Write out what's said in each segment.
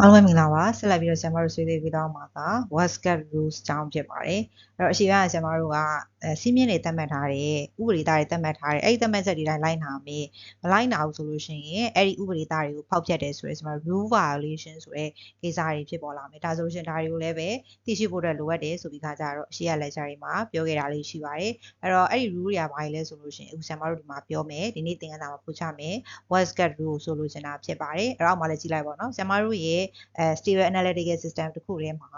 အားလုံးပဲမင်္ဂလာပါဆက်လက်ပြီးတော့ဆရာမတို့ဆွေးနွေးပြီးတော့မှာက WhatsApp rules အကြောင်းဖြစ်ပါတယ်အဲ့တော့အရှိကဆရာမတို့ကအဲစီးမြင့်တွေသတ်မှတ်ထားတဲ့ဥပဒေသားတွေသတ်မှတ်ထားတဲ့အဲ့ဒီသတ်မှတ်ချက်တွေတိုင်းလိုက်နာမယ်မလိုက်နာဘူးဆိုလို့ရှိရင်အဲ့ဒီဥပဒေသားတွေကိုဖောက်ဖျက်တယ်ဆိုရဲဆရာမ rule violation ဆိုတဲ့ကိစ္စတွေဖြစ်ပေါ်လာမယ်ဒါဆိုလို့ရှိရင်ဒါတွေကိုလည်းပဲသိရှိဖို့အတွက်လိုအပ်တယ်ဆိုပြီးခါကြတော့အရှိရ lecture တွေမှာပြောခဲ့တာလေးရှိပါတယ်အဲ့တော့အဲ့ဒီ rule တွေကဘာလဲဆိုလို့ရှိရင်အခုဆရာမတို့ဒီမှာပြောမယ်ဒီနေ့သင်ခန်းစာမှာပို့ချမယ် WhatsApp rule ဆိုလို့ချင်တာဖြစ်ပါတယ်အဲ့တော့မှလည်းကြည့်လိုက်ပါတော့ဆရာမတို့ရဲ့အဲ stable analytical system တစ်ခုထဲမှာ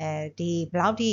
အဲဒီဘယ်လောက်ထိ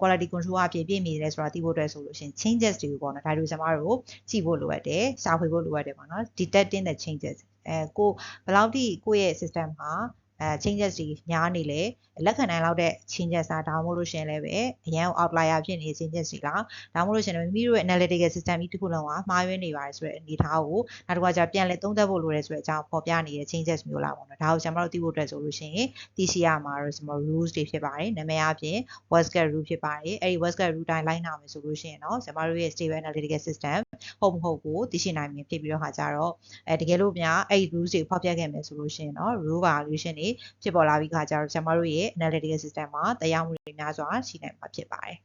quality control အပြည့်ပြည့်မီလဲဆိုတာသိဖို့အတွက်ဆိုလို့ရှိရင် changes တွေကိုပေါ့နော်ဒါတို့ကျွန်တော်တို့ကြည့်ဖို့လိုအပ်တယ်ရှာဖွေဖို့လိုအပ်တယ်ပေါ့နော် detecting the changes အဲကိုဘယ်လောက်ထိကိုယ့်ရဲ့ system မှာ အဲ changes တွေများနေလဲလက်ခံနိုင်လောက်တဲ့ changes อ่ะဒါမှမဟုတ်လို့ရှင်လည်းပဲအရန် outlier ဖြစ်နေတဲ့ changes တွေလားဒါမှမဟုတ်လို့ရှင်လည်းမိမိတို့ရဲ့ analytical system ကြီးတစ်ခုလုံးကမှားယွင်းနေပါတယ်ဆိုတဲ့အနေအထားကိုနောက်တစ်ခါကျပြန်လဲသုံးသပ်ဖို့လိုတယ်ဆိုတဲ့အကြောင်းပေါ်ပြနေတဲ့ changes မျိုးလားပေါ့နော်ဒါကိုကျွန်တော်တို့သိဖို့အတွက်ဆိုလို့ရှင်သိရှိရမှာတော့ကျွန်တော် rules တွေဖြစ်ပါတယ်နာမည်အပြင် WhatsApp rule ဖြစ်ပါတယ်အဲ့ဒီ WhatsApp rule တိုင်းလိုက်နာမယ်ဆိုလို့ရှင်เนาะကျွန်တော်တို့ရဲ့ stable analytical system ဟုတ်မဟုတ်ကိုသိရှိနိုင်မြင်ဖြစ်ပြီးတော့ခါကြတော့အဲတကယ်လို့များအဲ့ဒီ rules တွေဖောက်ပြခဲ့မယ်ဆိုလို့ရှင်เนาะ rule violation တွေ ဖြစ်ပေါ်လာပြီးခါကြတော့ကျွန်တော်တို့ရဲ့ analytical system မှာတရားမှုတွေများစွာရှိနိုင်မှာဖြစ်ပါတယ်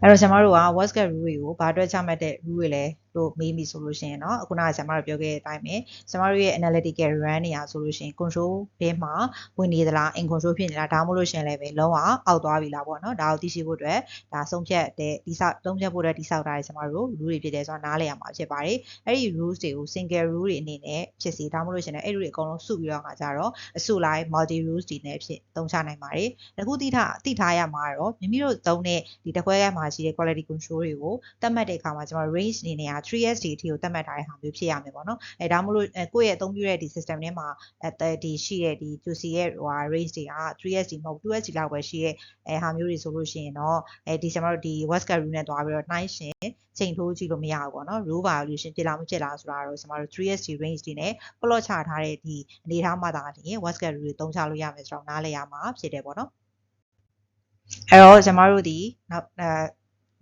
အဲ့တော့ကျွန်တော်တို့က WhatsApp rule တွေကိုဘာအတွက်ချမှတ်တဲ့ rule တွေလဲလို့မေးမိဆိုလို့ရှိရင်เนาะအခုနကဆရာမတို့ပြောခဲ့တဲ့အတိုင်းပဲဆရာမတို့ရဲ့ analytical run နေရဆိုလို့ရှိရင် control ဘင်းမှာဝင်နေသလား in control ဖြစ်နေလားဒါမှမဟုတ်လို့ရှိရင်လည်းပဲလုံးဝအောက်သွားပြီလားပေါ့เนาะဒါကိုသိရှိဖို့အတွက်ဒါဆုံးဖြတ်တဲ့ဒီဆောက်သုံးဖြတ်ဖို့အတွက်ဒီဆောက်ထားတဲ့ဆရာမတို့ rule တွေဖြစ်တယ်ဆိုတာနားလည်ရမှာဖြစ်ပါတယ်အဲ့ဒီ rules တွေကို single rule တွေအနေနဲ့ဖြစ်စီဒါမှမဟုတ်လို့ရှိရင်အဲ့ဒီတွေအကုန်လုံးစုပြီးတော့ခါကြတော့အစုလိုက် multi rules တွေနဲ့ဖြစ်သုံးချနိုင်ပါတယ်အခုသိထားသိထားရမှာတော့မိမိတို့သုံးတဲ့ ဒီတခွဲကမှာရှိတဲ့ quality control တွေကိုတတ်မှတ်တဲ့အခါမှာကျွန်တော် range အနေနဲ့က 3SD အထိကိုသတ်မှတ်ထားတဲ့ဟာမျိုးဖြစ်ရမယ်ပေါ့နော်အဲဒါမှမဟုတ်ကိုယ့်ရဲ့အသုံးပြုတဲ့ဒီ system ထဲမှာအဲဒီရှိတဲ့ဒီ QC ရဲ့ဟို range တွေက 3SD မဟုတ် 2SD လောက်ပဲရှိတဲ့အဲဟာမျိုးတွေဆိုလို့ရှိရင်တော့အဲဒီကျွန်တော်တို့ဒီ WhatsApp rule နဲ့တွားပြီးတော့နှိုင်းရှင်ချိန်ထိုးကြည့်လို့မရဘူးပေါ့နော် rule violation ဖြစ်လာမဖြစ်လာဆိုတာတော့ကျွန်တော်တို့ 3SD range တွေနဲ့ plot ချထားတဲ့ဒီအနေထားမှသာလျှင် WhatsApp rule တွေသုံးချလို့ရမယ်ဆိုတော့နားလည်ရမှာဖြစ်တယ်ပေါ့နော် အဲ့တော့ကျွန်တော်တို့ဒီနောက်အဲ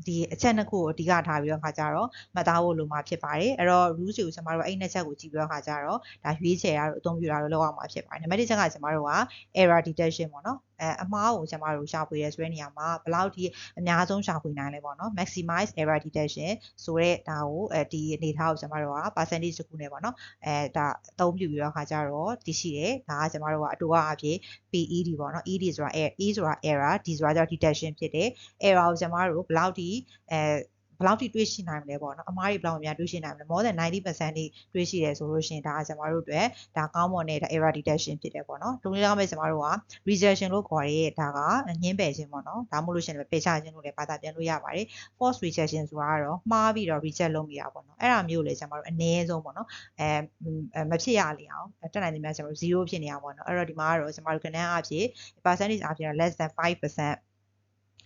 ဒီအချက်နှစ်ခုကိုအဓိကထားပြီးတော့ခါကြတော့မှတ်သားဖို့လိုမှာဖြစ်ပါတယ်အဲ့တော့ rules ကိုကျွန်တော်တို့အဲ့နှစ်ချက်ကိုကြည့်ပြီးတော့ခါကြတော့ဒါရွေးချယ်တာတို့အသုံးပြုတာတို့လောက်အောင်မှာဖြစ်ပါတယ်နံပါတ်1ချက်ကကျွန်တော်တို့က error detection ပေါ့နော် အဲအမှားကိုကျွန်တော်တို့ရှာဖွေရဲဆိုတဲ့နေရာမှာဘယ်လောက်ထိအများဆုံးရှာဖွေနိုင်လဲပေါ့နော် maximize error detection ဆိုတဲ့ဒါကိုအဲဒီအနေထားကိုကျွန်တော်တို့က percentage တစ်ခုနဲ့ပေါ့နော်အဲဒါအသုံးပြုပြီးတော့ခါကြတော့တည်ရှိတယ်ဒါကကျွန်တော်တို့ကအတူအဖြစ် PED ပေါ့နော် ED ဆိုတာ error E ဆိုတာ error D ဆိုတာကြောင့် detection ဖြစ်တယ် error ကိုကျွန်တော်တို့ဘယ်လောက်ထိအဲ ဘယ်လောက်ထိတွေးရှိနိုင်မလဲပေါ့နော်အမားတွေဘယ်လောက်များတွေးရှိနိုင်မလဲ more than 90%ထိတွေးရှိတယ်ဆိုလို့ရှိရင်ဒါကကျွန်တော်တို့အတွက်ဒါကောင်းမွန်တဲ့ error detection ဖြစ်တယ်ပေါ့နော်ဒုတိယမဲ့ကျွန်တော်တို့က rejection လို့ခေါ်ရဲဒါကညင်းပယ်ခြင်းပေါ့နော်ဒါမှမဟုတ်လို့ရှိရင်ပယ်ချခြင်းလို့လည်းဘာသာပြန်လို့ရပါတယ် false rejection ဆိုတာကတော့မှားပြီးတော့ reject လုပ်မိတာပေါ့နော်အဲ့ဒါမျိုးလေကျွန်တော်တို့အနည်းဆုံးပေါ့နော်အဲမဖြစ်ရလေအောင်တက်နိုင်တယ်များကျွန်တော်တို့0ဖြစ်နေအောင်ပေါ့နော်အဲ့တော့ဒီမှာကတော့ကျွန်တော်တို့ကဏ္ဍအဖြစ် percentage အဖြစ် less than 5%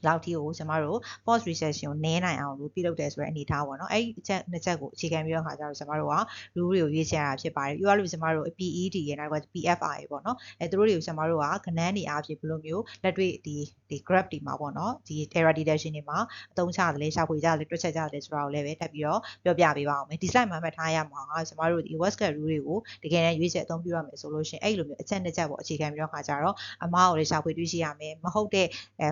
လောက်ထိကိုကျမတို့ post recession ကိုနည်းနိုင်အောင်လို့ပြုလုပ်တယ်ဆိုတဲ့အနေအထားပေါ့နော်အဲ့ဒီအချက်နှစ်ချက်ကိုအခြေခံပြီးတော့ခါကြတော့ကျမတို့က rule တွေကိုရွေးချယ်ရတာဖြစ်ပါတယ်ပြောရလို့ကျမတို့ PED ရဲ့နောက်က PFR ရေပေါ့နော်အဲသူတို့တွေကိုကျမတို့ကကဏ္ဍနေအားဖြင့်ဘယ်လိုမျိုးလက်တွေ့ဒီဒီ graph တွေမှာပေါ့နော်ဒီ error detection တွေမှာအသုံးချတယ်လေရှာဖွေကြတယ်တွက်ချက်ကြတယ်ဆိုတာကိုလည်းပဲတက်ပြီးတော့ပြောပြပေးပါအောင်မယ်ဒီ slide မှာမှတ်ထားရမှာကကျမတို့ဒီ WhatsApp rule တွေကိုတကယ်တမ်းရွေးချယ်အသုံးပြုရမယ်ဆိုလို့ရှိရင်အဲ့လိုမျိုးအချက်နှစ်ချက်ပေါ့အခြေခံပြီးတော့ခါကြတော့အမားကိုလည်းရှာဖွေတွေ့ရှိရမယ်မဟုတ်တဲ့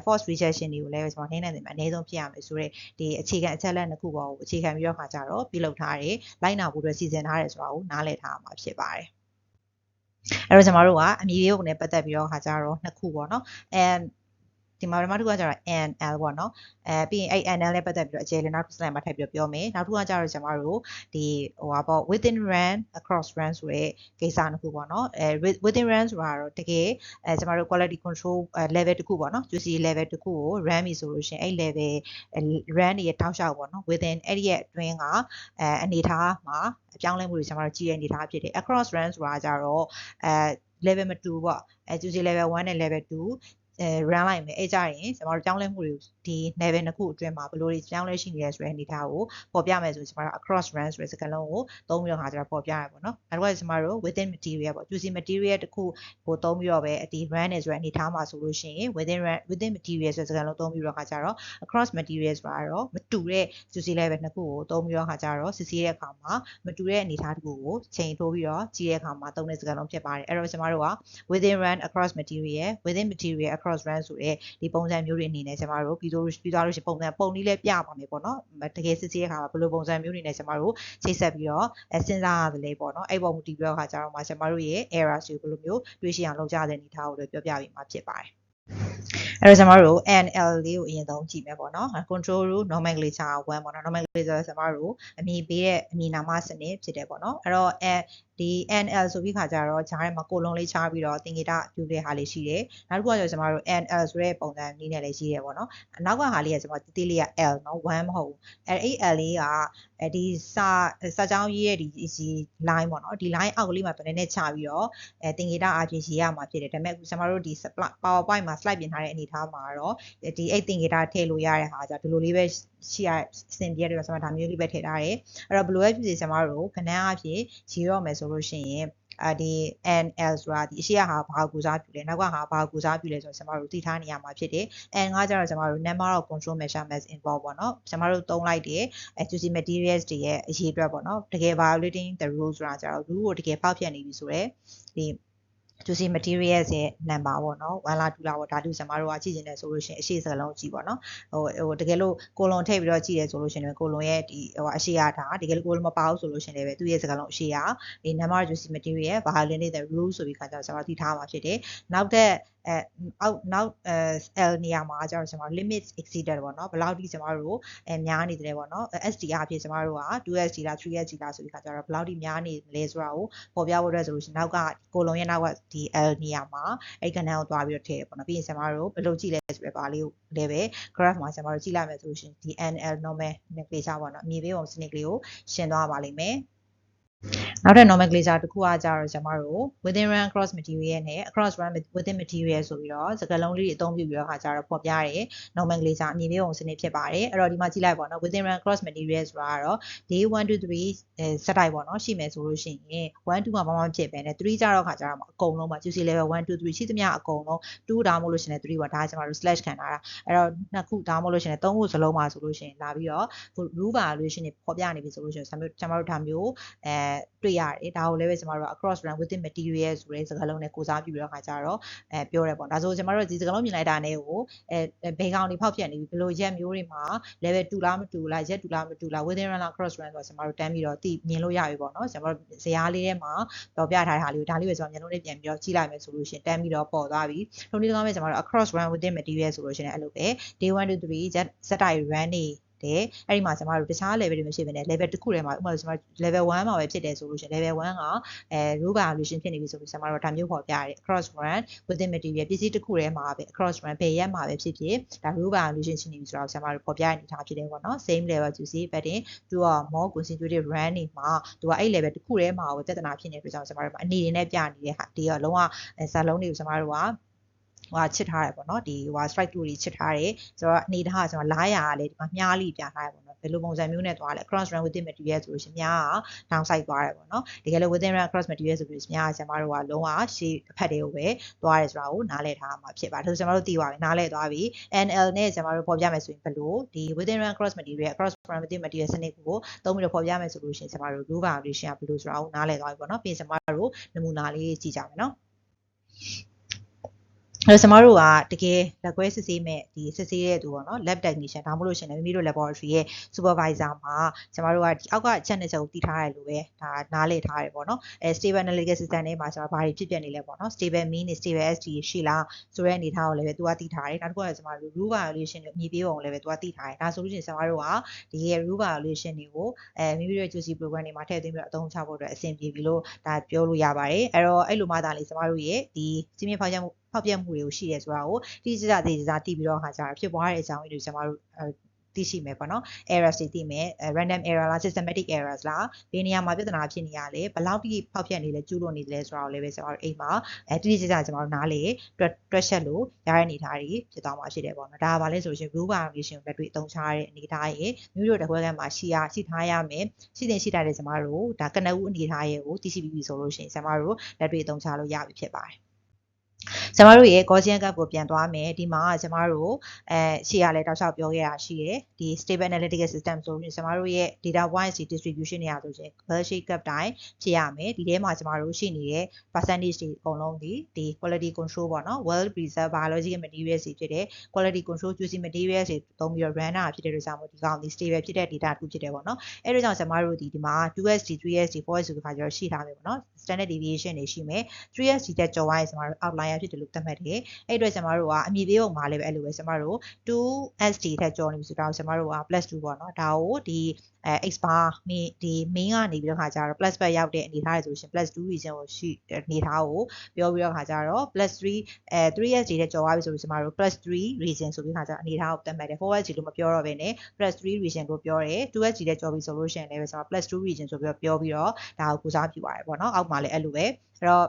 false rejection တွေကိုလည်းကျွန်တော်နည်းနိုင်တယ်မှာအနည်းဆုံးဖြစ်ရမယ်ဆိုတော့ဒီအခြေခံအချက်လက်နှစ်ခုပေါ်ကိုအခြေခံပြီးတော့ခါကြတော့ပြုလုပ်ထားတယ်လိုက်နာဖို့အတွက်စီစဉ်ထားတယ်ဆိုတာကိုနားလည်ထားမှာဖြစ်ပါတယ်အဲ့တော့ကျွန်တော်တို့ကအမည်ရုပ်နဲ့ပတ်သက်ပြီးတော့ခါကြတော့နှစ်ခုပေါ့နော်အဲ ဒီမှာပထမတစ်ခုကကျတော့ NL ပေါ့နော်အဲပြီးရင်အဲ့ NL နဲ့ပတ်သက်ပြီးတော့အကျယ်လည်းနောက်တစ် slide မှာထပ်ပြီးပြောမယ်နောက်တစ်ခုကကျတော့ကျွန်တော်တို့ဒီဟိုပါပေါ့ within run across run ဆိုတဲ့ကိစ္စတစ်ခုပေါ့နော်အဲ within run ဆိုတာတော့တကယ်အဲကျွန်တော်တို့ quality control level တစ်ခုပေါ့နော် QC level တစ်ခုကို run ပြီဆိုလို့ရှိရင်အဲ့ level run ရဲ့တောက်လျှောက်ပေါ့နော် within အဲ့ဒီရဲ့အတွင်းကအဲအနေထားမှာအပြောင်းလဲမှုတွေကျွန်တော်တို့ကြည့်ရအနေထားဖြစ်တယ် across run ဆိုတာကြတော့အဲ level မတူပေါ့အဲ QC level 1နဲ့ level 2 အဲ run လိုက်မယ်အဲကြရင်ကျွန်တော်တို့ကြောင်းလဲမှုတွေဒီ level နှစ်ခုအတွင်းမှာဘယ်လိုတွေကြောင်းလဲရှိနေလဲဆိုတဲ့အနေအထားကိုပေါ်ပြမယ်ဆိုရင်ကျွန်တော်တို့ across run ဆိုတဲ့စကားလုံးကိုသုံးပြီးတော့ခါကျတော့ပေါ်ပြရပေါ့နော်နောက်တစ်ခါကျွန်တော်တို့ within material ပေါ့ juicy material တစ်ခုကိုသုံးပြီးတော့ပဲဒီ run နေဆိုတဲ့အနေအထားမှာဆိုလို့ရှိရင် within run within material ဆိုတဲ့စကားလုံးသုံးပြီးတော့ခါကျတော့ across material ဆိုတာတော့မတူတဲ့ juicy level နှစ်ခုကိုသုံးပြီးတော့ခါကျတော့စစ်ဆေးတဲ့အခါမှာမတူတဲ့အနေအထားတစ်ခုကိုချိန်ထိုးပြီးတော့ကြည့်တဲ့အခါမှာသုံးတဲ့စကားလုံးဖြစ်ပါတယ်အဲ့တော့ကျွန်တော်တို့က within run across material within material across run ဆိုတဲ့ဒီပုံစံမျိုးတွေအနေနဲ့ကျွန်တော်တို့ပြီးတော့ပြီးသွားလို့ရှိရင်ပုံစံပုံနည်းလေးပြပါမယ်ပေါ့နော်တကယ်စစ်ဆေးတဲ့အခါမှာဘယ်လိုပုံစံမျိုးတွေနဲ့ကျွန်တော်တို့ချိတ်ဆက်ပြီးတော့အဲစဉ်းစားရတယ်လေပေါ့နော်အဲ့ပုံမူတည်ပြီးတော့ခါကျတော့မှကျွန်တော်တို့ရဲ့ errors တွေဘယ်လိုမျိုးတွေးရှိအောင်လုပ်ကြတဲ့အနေအထားကိုလည်းပြောပြပေးမှာဖြစ်ပါတယ်အဲ့တော့ကျွန်တော်တို့ NL လေးကိုအရင်ဆုံးကြည့်မယ်ပေါ့နော် control root nomenclature 1ပေါ့နော် nomenclature ကျွန်တော်တို့အမည်ပေးတဲ့အမည်နာမစနစ်ဖြစ်တယ်ပေါ့နော်အဲ့တော့ဒီ NL ဆိုပြီးခါကြတော့ဂျားထဲမှာကိုလုံးလေးချပြီးတော့တင်ဂီတာပြူတဲ့ဟာလေးရှိတယ်နောက်တစ်ခုကကျတော့ကျွန်တော်တို့ NL ဆိုတဲ့ပုံစံနည်းနဲ့လည်းရှိတယ်ပေါ့နော်အနောက်ကဟာလေးကကျွန်တော်တီးတီးလေးက L နော်1မဟုတ်ဘူးအဲအဲ့ L လေးကအဲဒီစာစာကြောင်းရေးရဲ့ဒီဒီ line ပေါ့နော်ဒီ line အောက်ကလေးမှာတော်နေနဲ့ချပြီးတော့အဲတင်ဂီတာအပြင်ရေးရမှာဖြစ်တယ်ဒါပေမဲ့ကျွန်တော်တို့ဒီ PowerPoint မှာ slide ပြင်ထားတဲ့အနေအထားမှာတော့ဒီအဲ့တင်ဂီတာထည့်လို့ရတဲ့ဟာကြဒီလိုလေးပဲ ရှိရစင်ပြရတဲ့ဆိုတော့ဒါမျိုးလေးပဲထည့်ထားတယ်အဲ့တော့ဘယ်လိုပဲဖြစ်စေကျွန်တော်တို့ခဏအဖြစ်ရေးတော့မယ်ဆိုလို့ရှိရင်အဒီ NL ဆိုတာဒီအရှိရဟာဘာကိုစားပြုလဲနောက်ကဟာဘာကိုစားပြုလဲဆိုတော့ကျွန်တော်တို့သိထားနေရမှာဖြစ်တယ် N ကကျတော့ကျွန်တော်တို့ number of control measurements involved ပေါ့နော်ကျွန်တော်တို့သုံးလိုက်တဲ့ accuracy materials တွေရဲ့အရေးအတွက်ပေါ့နော်တကယ် violating the rules ဆိုတာကျတော့ rule ကိုတကယ်ဖောက်ဖျက်နေပြီဆိုတော့ဒီ juicy materials ရဲ့ number ပေါ့နော်1လာ2လာပေါ့ဒါတူကျွန်တော်တို့ကကြည့်နေတယ်ဆိုလို့ရှိရင်အရှိစကလုံးကြည့်ပေါ့နော်ဟိုဟိုတကယ်လို့ကိုလွန်ထည့်ပြီးတော့ကြည့်တယ်ဆိုလို့ရှိရင်ကိုလွန်ရဲ့ဒီဟိုအရှိရတာတကယ်လို့ကိုလွန်မပါဘူးဆိုလို့ရှိရင်လည်းသူ့ရဲ့စကလုံးအရှိရဒီ number juicy material violating the rules ဆိုပြီးခါကျတော့ကျွန်တော်သိထားမှာဖြစ်တယ်နောက်တဲ့ အဲအောက်နောက်အဲ L နေရာမှာကျတော့ကျွန်တော် limit exceeded ပေါ့နော်ဘယ်လောက်ထိကျွန်တော်တို့အဲများနေတယ်ပေါ့နော် SDR ဖြစ်ကျွန်တော်တို့က 2SD လား 3SD လားဆိုပြီးခါကျတော့ဘယ်လောက်ထိများနေလဲဆိုတာကိုပေါ်ပြဖို့အတွက်ဆိုလို့ရှိရင်နောက်ကကိုလုံးရဲ့နောက်ကဒီ L နေရာမှာအဲ့ကဏ္ဍကိုသွားပြီးတော့ထည့်ရပေါ့နော်ပြီးရင်ကျွန်တော်တို့ဘယ်လိုကြည့်လဲဆိုတော့ပါလေးကိုလည်းပဲ graph မှာကျွန်တော်တို့ကြည့်လိုက်မယ်ဆိုလို့ရှိရင်ဒီ NL normal နဲ့ပေးချပေါ့နော်အမြင်ပေးပုံစနစ်ကလေးကိုရှင်းသွားပါလိမ့်မယ် နောက်ထပ် nomenclature တစ်ခုကကြတော့ကျွန်တော်တို့ within run cross material နဲ့ across run within material ဆိုပြီးတော့စကားလုံးလေးတွေအသုံးပြုပြီးတော့ခါကြတော့ဖော်ပြရဲ nomenclature အမည်ပေးပုံစနစ်ဖြစ်ပါတယ်အဲ့တော့ဒီမှာကြည့်လိုက်ပါတော့ within run cross material ဆိုတာကတော့ day 1 2 3အဲစက်တိုက်ပေါ့နော်ရှိမယ်ဆိုလို့ရှိရင်1 2မှာဘာမှမဖြစ်ပဲနဲ့3ကြတော့ခါကြတော့အကုန်လုံးပါ juicy level 1 2 3ရှိသမျှအကုန်လုံး2ဒါမှမဟုတ်လို့ရှိရင်3ပါဒါကျွန်တော်တို့ slash ခံထားတာအဲ့တော့နှစ်ခုဒါမှမဟုတ်လို့ရှိရင်3ခုစလုံးပါဆိုလို့ရှိရင်လာပြီးတော့ rule valuation တွေဖော်ပြနေပြီဆိုလို့ရှိရင်ကျွန်တော်တို့ဒါမျိုးအဲတွေ့ရတယ်ဒါကိုလည်းပဲကျမတို့က across run within material ဆိုတဲ့စကားလုံးနဲ့ကိုစားပြုပြီးတော့ခါကြတော့အဲပြောရဲပေါ့ဒါဆိုကျမတို့ဒီစကားလုံးမြင်လိုက်တာနဲ့ကိုအဲဘေကောင်တွေဖောက်ပြနေပြီဘယ်လိုရက်မျိုးတွေမှာ level 2လားမတူလားရက်2လားမတူလား within run လား cross run ဆိုတော့ကျမတို့တန်းပြီးတော့သိမြင်လို့ရပြီပေါ့နော်ကျမတို့ဇာတ်လေးထဲမှာပေါ်ပြထားတဲ့ဟာလေးကိုဒါလေးပဲကျမမျက်လုံးလေးပြန်ပြီးတော့ကြည့်လိုက်မယ်ဆိုလို့ရှိရင်တန်းပြီးတော့ပေါ်သွားပြီထုံးဒီကောင်ပဲကျမတို့ across run within material ဆိုလို့ရှိရင်အဲ့လိုပဲ day 1 2 3 set စက်တိုင်း run နေ တယ်အဲ့ဒီမှာကျွန်တော်တို့တခြား level တွေမရှိဘဲနဲ့ level တစ်ခုထဲမှာဥပမာကျွန်တော် level 1မှာပဲဖြစ်တယ်ဆိုလို့ရှိရင် level 1ကအဲ row valuation ဖြစ်နေပြီဆိုပြီးကျွန်တော်တို့ဒါမျိုးပေါ်ပြရတယ် cross run within material ပစ္စည်းတစ်ခုထဲမှာပဲ cross run ဘယ်ရက်မှာပဲဖြစ်ဖြစ်ဒါ row valuation ရှိနေပြီဆိုတော့ကျွန်တော်တို့ပေါ်ပြရနေတာဖြစ်တယ်ပေါ့နော် same level juicy but in သူက more consecutive run နေမှာသူကအဲ့ level တစ်ခုထဲမှာပဲပြဿနာဖြစ်နေတဲ့အတွက်ကြောင့်ကျွန်တော်တို့အနေနဲ့ပြနေတဲ့ဟာဒီကလုံးဝဇာလုံးတွေကိုကျွန်တော်တို့က ဟိုချစ်ထားတယ်ပေါ့နော်ဒီဟို strike 2တွေချစ်ထားတယ်ဆိုတော့အနေထားကကျွန်တော်လားရာကလည်းဒီမှာမြားလိပြထားတယ်ပေါ့နော်ဘယ်လိုပုံစံမျိုးနဲ့သွားလဲ cross run within material ဆိုလို့ရှိရင်မြားက down side သွားတယ်ပေါ့နော်တကယ်လို့ within run cross material ဆိုပြီးမြားကကျွန်တော်တို့ကလုံးဝရှေ့အဖက်တွေကိုပဲသွားတယ်ဆိုတာကိုနားလည်ထားမှာဖြစ်ပါတယ်ဒါဆိုကျွန်တော်တို့သိပါပြီနားလည်သွားပြီ NL နဲ့ကျွန်တော်တို့ပေါ်ပြမယ်ဆိုရင်ဘယ်လိုဒီ within run cross material cross run within material စနစ်ကိုသုံးပြီးတော့ပေါ်ပြမယ်ဆိုလို့ရှိရင်ကျွန်တော်တို့ rule valuation ကဘယ်လိုဆိုတာကိုနားလည်သွားပြီပေါ့နော်ပြီးရင်ကျွန်တော်တို့နမူနာလေးကြည့်ကြမယ်နော် အဲ့တော့ကျမတို့ကတကယ်လက်ခွဲစစ်ဆေးမဲ့ဒီစစ်ဆေးတဲ့သူပေါ့နော် lab technician ဒါမှမဟုတ်လို့ရှင်လည်းမိမိတို့ laboratory ရဲ့ supervisor မှာကျမတို့ကဒီအောက်ကချက်နဲ့ချက်ကိုတည်ထားရလို့ပဲဒါနားလည်ထားရပေါ့နော်အဲ stable analytical system ထဲမှာကျမဘာတွေဖြစ်ပျက်နေလဲပေါ့နော် stable mean stable st ရှိလားဆိုတဲ့အနေထားကိုလည်းပဲသူကတည်ထားတယ်နောက်တစ်ခုကကျမတို့ rule violation တွေအမြည်ပေးပုံလည်းပဲသူကတည်ထားတယ်ဒါဆိုလို့ရှိရင်ကျမတို့ကဒီရဲ့ rule violation တွေကိုအဲမိမိတို့ juicy program တွေမှာထည့်သွင်းပြီးတော့အသုံးချဖို့အတွက်အဆင်ပြေပြီလို့ဒါပြောလို့ရပါတယ်အဲ့တော့အဲ့လိုမှသာလေကျမတို့ရဲ့ဒီစီမင်းဖောက်ချက်မှု ဖောက်ပြမှုတွေကိုရှိရဲဆိုတာကိုတိကျကျသေချာသိပြီးတော့ခါကြတာဖြစ်ပွားတဲ့အကြောင်းအရင်းတွေကျွန်တော်တို့သိရှိမယ်ပေါ့နော် errors တွေသိမယ် random error လား systematic errors လားဘယ်နေရာမှာပြဿနာဖြစ်နေရလဲဘယ်လောက်တိဖောက်ဖျက်နေလဲကျူးလွန်နေလဲဆိုတာကိုလည်းပဲကျွန်တော်တို့အိမ်မှာအဲတိတိကျကျကျွန်တော်တို့နားလေတွက်တွက်ချက်လို့ရတဲ့အနေအထားတွေဖြစ်သွားမှာဖြစ်တယ်ပေါ့နော်ဒါကဘာလဲဆိုရင် rule violation ကိုလက်တွေ့အသုံးချရတဲ့အနေအထားရေမျိုးတို့တစ်ခွဲကမှာရှိရရှိထားရမယ်ရှိတင်ရှိထားတဲ့ကျွန်တော်တို့ဒါကနဦးအနေအထားရေကိုသိရှိပြီးပြီဆိုလို့ရှိရင်ကျွန်တော်တို့လက်တွေ့အသုံးချလို့ရပြီဖြစ်ပါတယ် ကျမတို့ရဲ့ Gaussian gap ကိုပြန်သွားမယ်ဒီမှာကျမတို့အဲရှေ့ရလဲတောက်လျှောက်ပြောခဲ့တာရှိတယ်ဒီ stable analytical system ဆိုရင်ကျမတို့ရဲ့ data wise distribution တွေအားဆိုရင် bell shaped gap တိုင်းဖြစ်ရမယ်ဒီထဲမှာကျမတို့ရှိနေတဲ့ percentage တွေအကုန်လုံးဒီဒီ quality control ပေါ့နော် well preserved biological materials တွေဖြစ်တဲ့ quality control QC materials တွေသုံးပြီးတော့ run တာဖြစ်တဲ့အတွက်ကြောင့်မို့ဒီကောင်ဒီ stable ဖြစ်တဲ့ data တစ်ခုဖြစ်တယ်ပေါ့နော်အဲ့ဒါကြောင့်ကျမတို့ဒီဒီမှာ 2SD 3SD 4SD ဆိုတဲ့ခါကျတော့ရှိထားမယ်ပေါ့နော် standard deviation တွေရှိမယ် 3SD တက်ကျော်သွားရင်ကျမတို့ outlier ဖြစ်တယ်လို့သတ်မှတ်တယ်အဲ့အတွက်ကျမတို့ကအမည်ပေးပုံမှာလည်းပဲအဲ့လိုပဲကျမတို့ 2SD ထက်ကျော်နေပြီဆိုတော့ကျမတို့က plus 2ပေါ့နော်ဒါကိုဒီအဲ x bar မိဒီ main ကနေပြီးတော့ခါကျတော့ plus ဘက်ရောက်တဲ့အနေထားတွေဆိုရှင် plus 2 region ကိုရှိအနေထားကိုပြောပြီးတော့ခါကျတော့ plus 3အဲ 3SD ထက်ကျော်သွားပြီဆိုပြီးကျမတို့ plus 3 region ဆိုပြီးခါကျတော့အနေထားကိုသတ်မှတ်တယ် 4SD လို့မပြောတော့ဘဲနဲ့ plus 3 region ကိုပြောတယ် 2SD ထက်ကျော်ပြီဆိုလို့ရှိရင်လည်းပဲကျမ plus 2 region ဆိုပြီးတော့ပြောပြီးတော့ဒါကိုကုစားပြပါတယ်ပေါ့နော်အောက်မှာလည်းအဲ့လိုပဲအဲ့တော့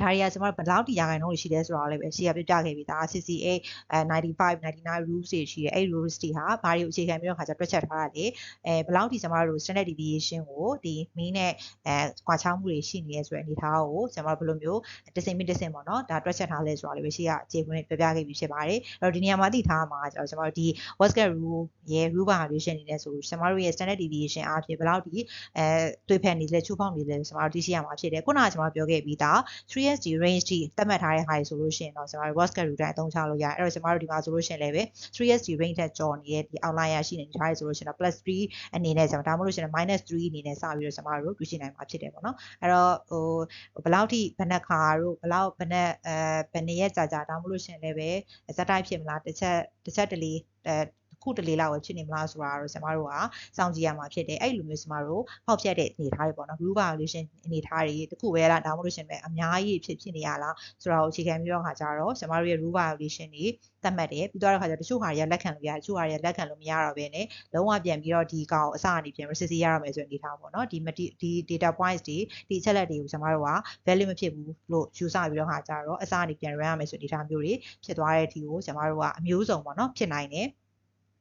ဒါတွေကကျွန်တော်တို့ဘယ်လောက်တိရာခိုင်နှုန်းတွေရှိလဲဆိုတာလည်းပဲရှေ့ကပြပြခဲ့ပြီးဒါ CCA အဲ95 99 rules တွေရှိတယ်အဲ့ rules တွေဟာဘာတွေကိုအခြေခံပြီးတော့ခါကျတွက်ချက်ထားတာလေအဲဘယ်လောက်တိကျွန်တော်တို့ standard deviation ကိုဒီ mean နဲ့အဲကွာခြားမှုတွေရှိနေရဲဆိုတဲ့အနေအထားကိုကျွန်တော်တို့ဘယ်လိုမျိုးတစင်မိတစင်ပေါ့နော်ဒါတွက်ချက်ထားလဲဆိုတာလည်းပဲရှေ့ကအခြေခွင့်ပြပြခဲ့ပြီးဖြစ်ပါတယ်အဲ့တော့ဒီနေရာမှာသိထားမှာကျွန်တော်တို့ဒီ Wascat rule ရဲ့ rule variation တွေနဲ့ဆိုကျွန်တော်တို့ရဲ့ standard deviation အားဖြင့်ဘယ်လောက်တိအဲတွေ့ဖက်နေလဲချိုးဖောက်နေလဲကျွန်တော်တို့သိရှိရမှာဖြစ်တယ်ခုနကကျွန်တော်ပြောခဲ့ပြီးဒါ3 PSG range ထိသတ်မှတ်ထားတဲ့ဟာတွေဆိုလို့ရှိရင်တော့ကျွန်တော်တို့ WhatsApp router အသုံးချလို့ရတယ်အဲ့တော့ကျွန်တော်တို့ဒီမှာဆိုလို့ရှိရင်လည်းပဲ 3SD range ထက်ကျော်နေတဲ့ဒီ online ရရှိနေကြတယ်ဆိုလို့ရှိရင်တော့ +3 အနေနဲ့ကျွန်တော်ဒါမှမဟုတ်ရှင် -3 အနေနဲ့စပြီးတော့ကျွန်တော်တို့တွေ့ရှိနိုင်မှာဖြစ်တယ်ပေါ့နော်အဲ့တော့ဟိုဘယ်လောက်ထိဘယ်နှခါတို့ဘယ်လောက်ဘယ်နှအဲဘယ်နှရက်ကြာကြာဒါမှမဟုတ်ရှင်လည်းပဲဇက်တိုက်ဖြစ်မလားတစ်ချက်တစ်ချက်တလေအဲ ခုတလေလောက်ပဲဖြစ်နေမလားဆိုတာတော့ကျွန်တော်တို့ကစောင့်ကြည့်ရမှာဖြစ်တယ်အဲ့လိုမျိုးကျွန်တော်တို့ဖောက်ပြတဲ့အနေအထားတွေပေါ့နော် rule violation အနေအထားတွေတခုပဲလားဒါမှမဟုတ်လို့ရှင်ပဲအများကြီးဖြစ်ဖြစ်နေရလားဆိုတာကိုအခြေခံပြီးတော့ခါကြတော့ကျွန်တော်တို့ရဲ့ rule violation တွေသတ်မှတ်တယ်ပြီးတော့ခါကျတချို့ဟာတွေကလက်ခံလို့ရတယ်တချို့ဟာတွေကလက်ခံလို့မရတော့ဘဲနဲ့လုံးဝပြန်ပြီးတော့ဒီကောင်အစအနေပြန် receive ရရမယ်ဆိုတဲ့အနေအထားပေါ့နော်ဒီဒီ data points တွေဒီအချက်လက်တွေကိုကျွန်တော်တို့က value မဖြစ်ဘူးလို့ယူဆပြီးတော့ခါကြတော့အစအနေပြန် run ရမယ်ဆိုတဲ့အနေအထားမျိုးတွေဖြစ်သွားတဲ့အထိကိုကျွန်တော်တို့ကအမျိုးစုံပေါ့နော်ဖြစ်နိုင်တယ်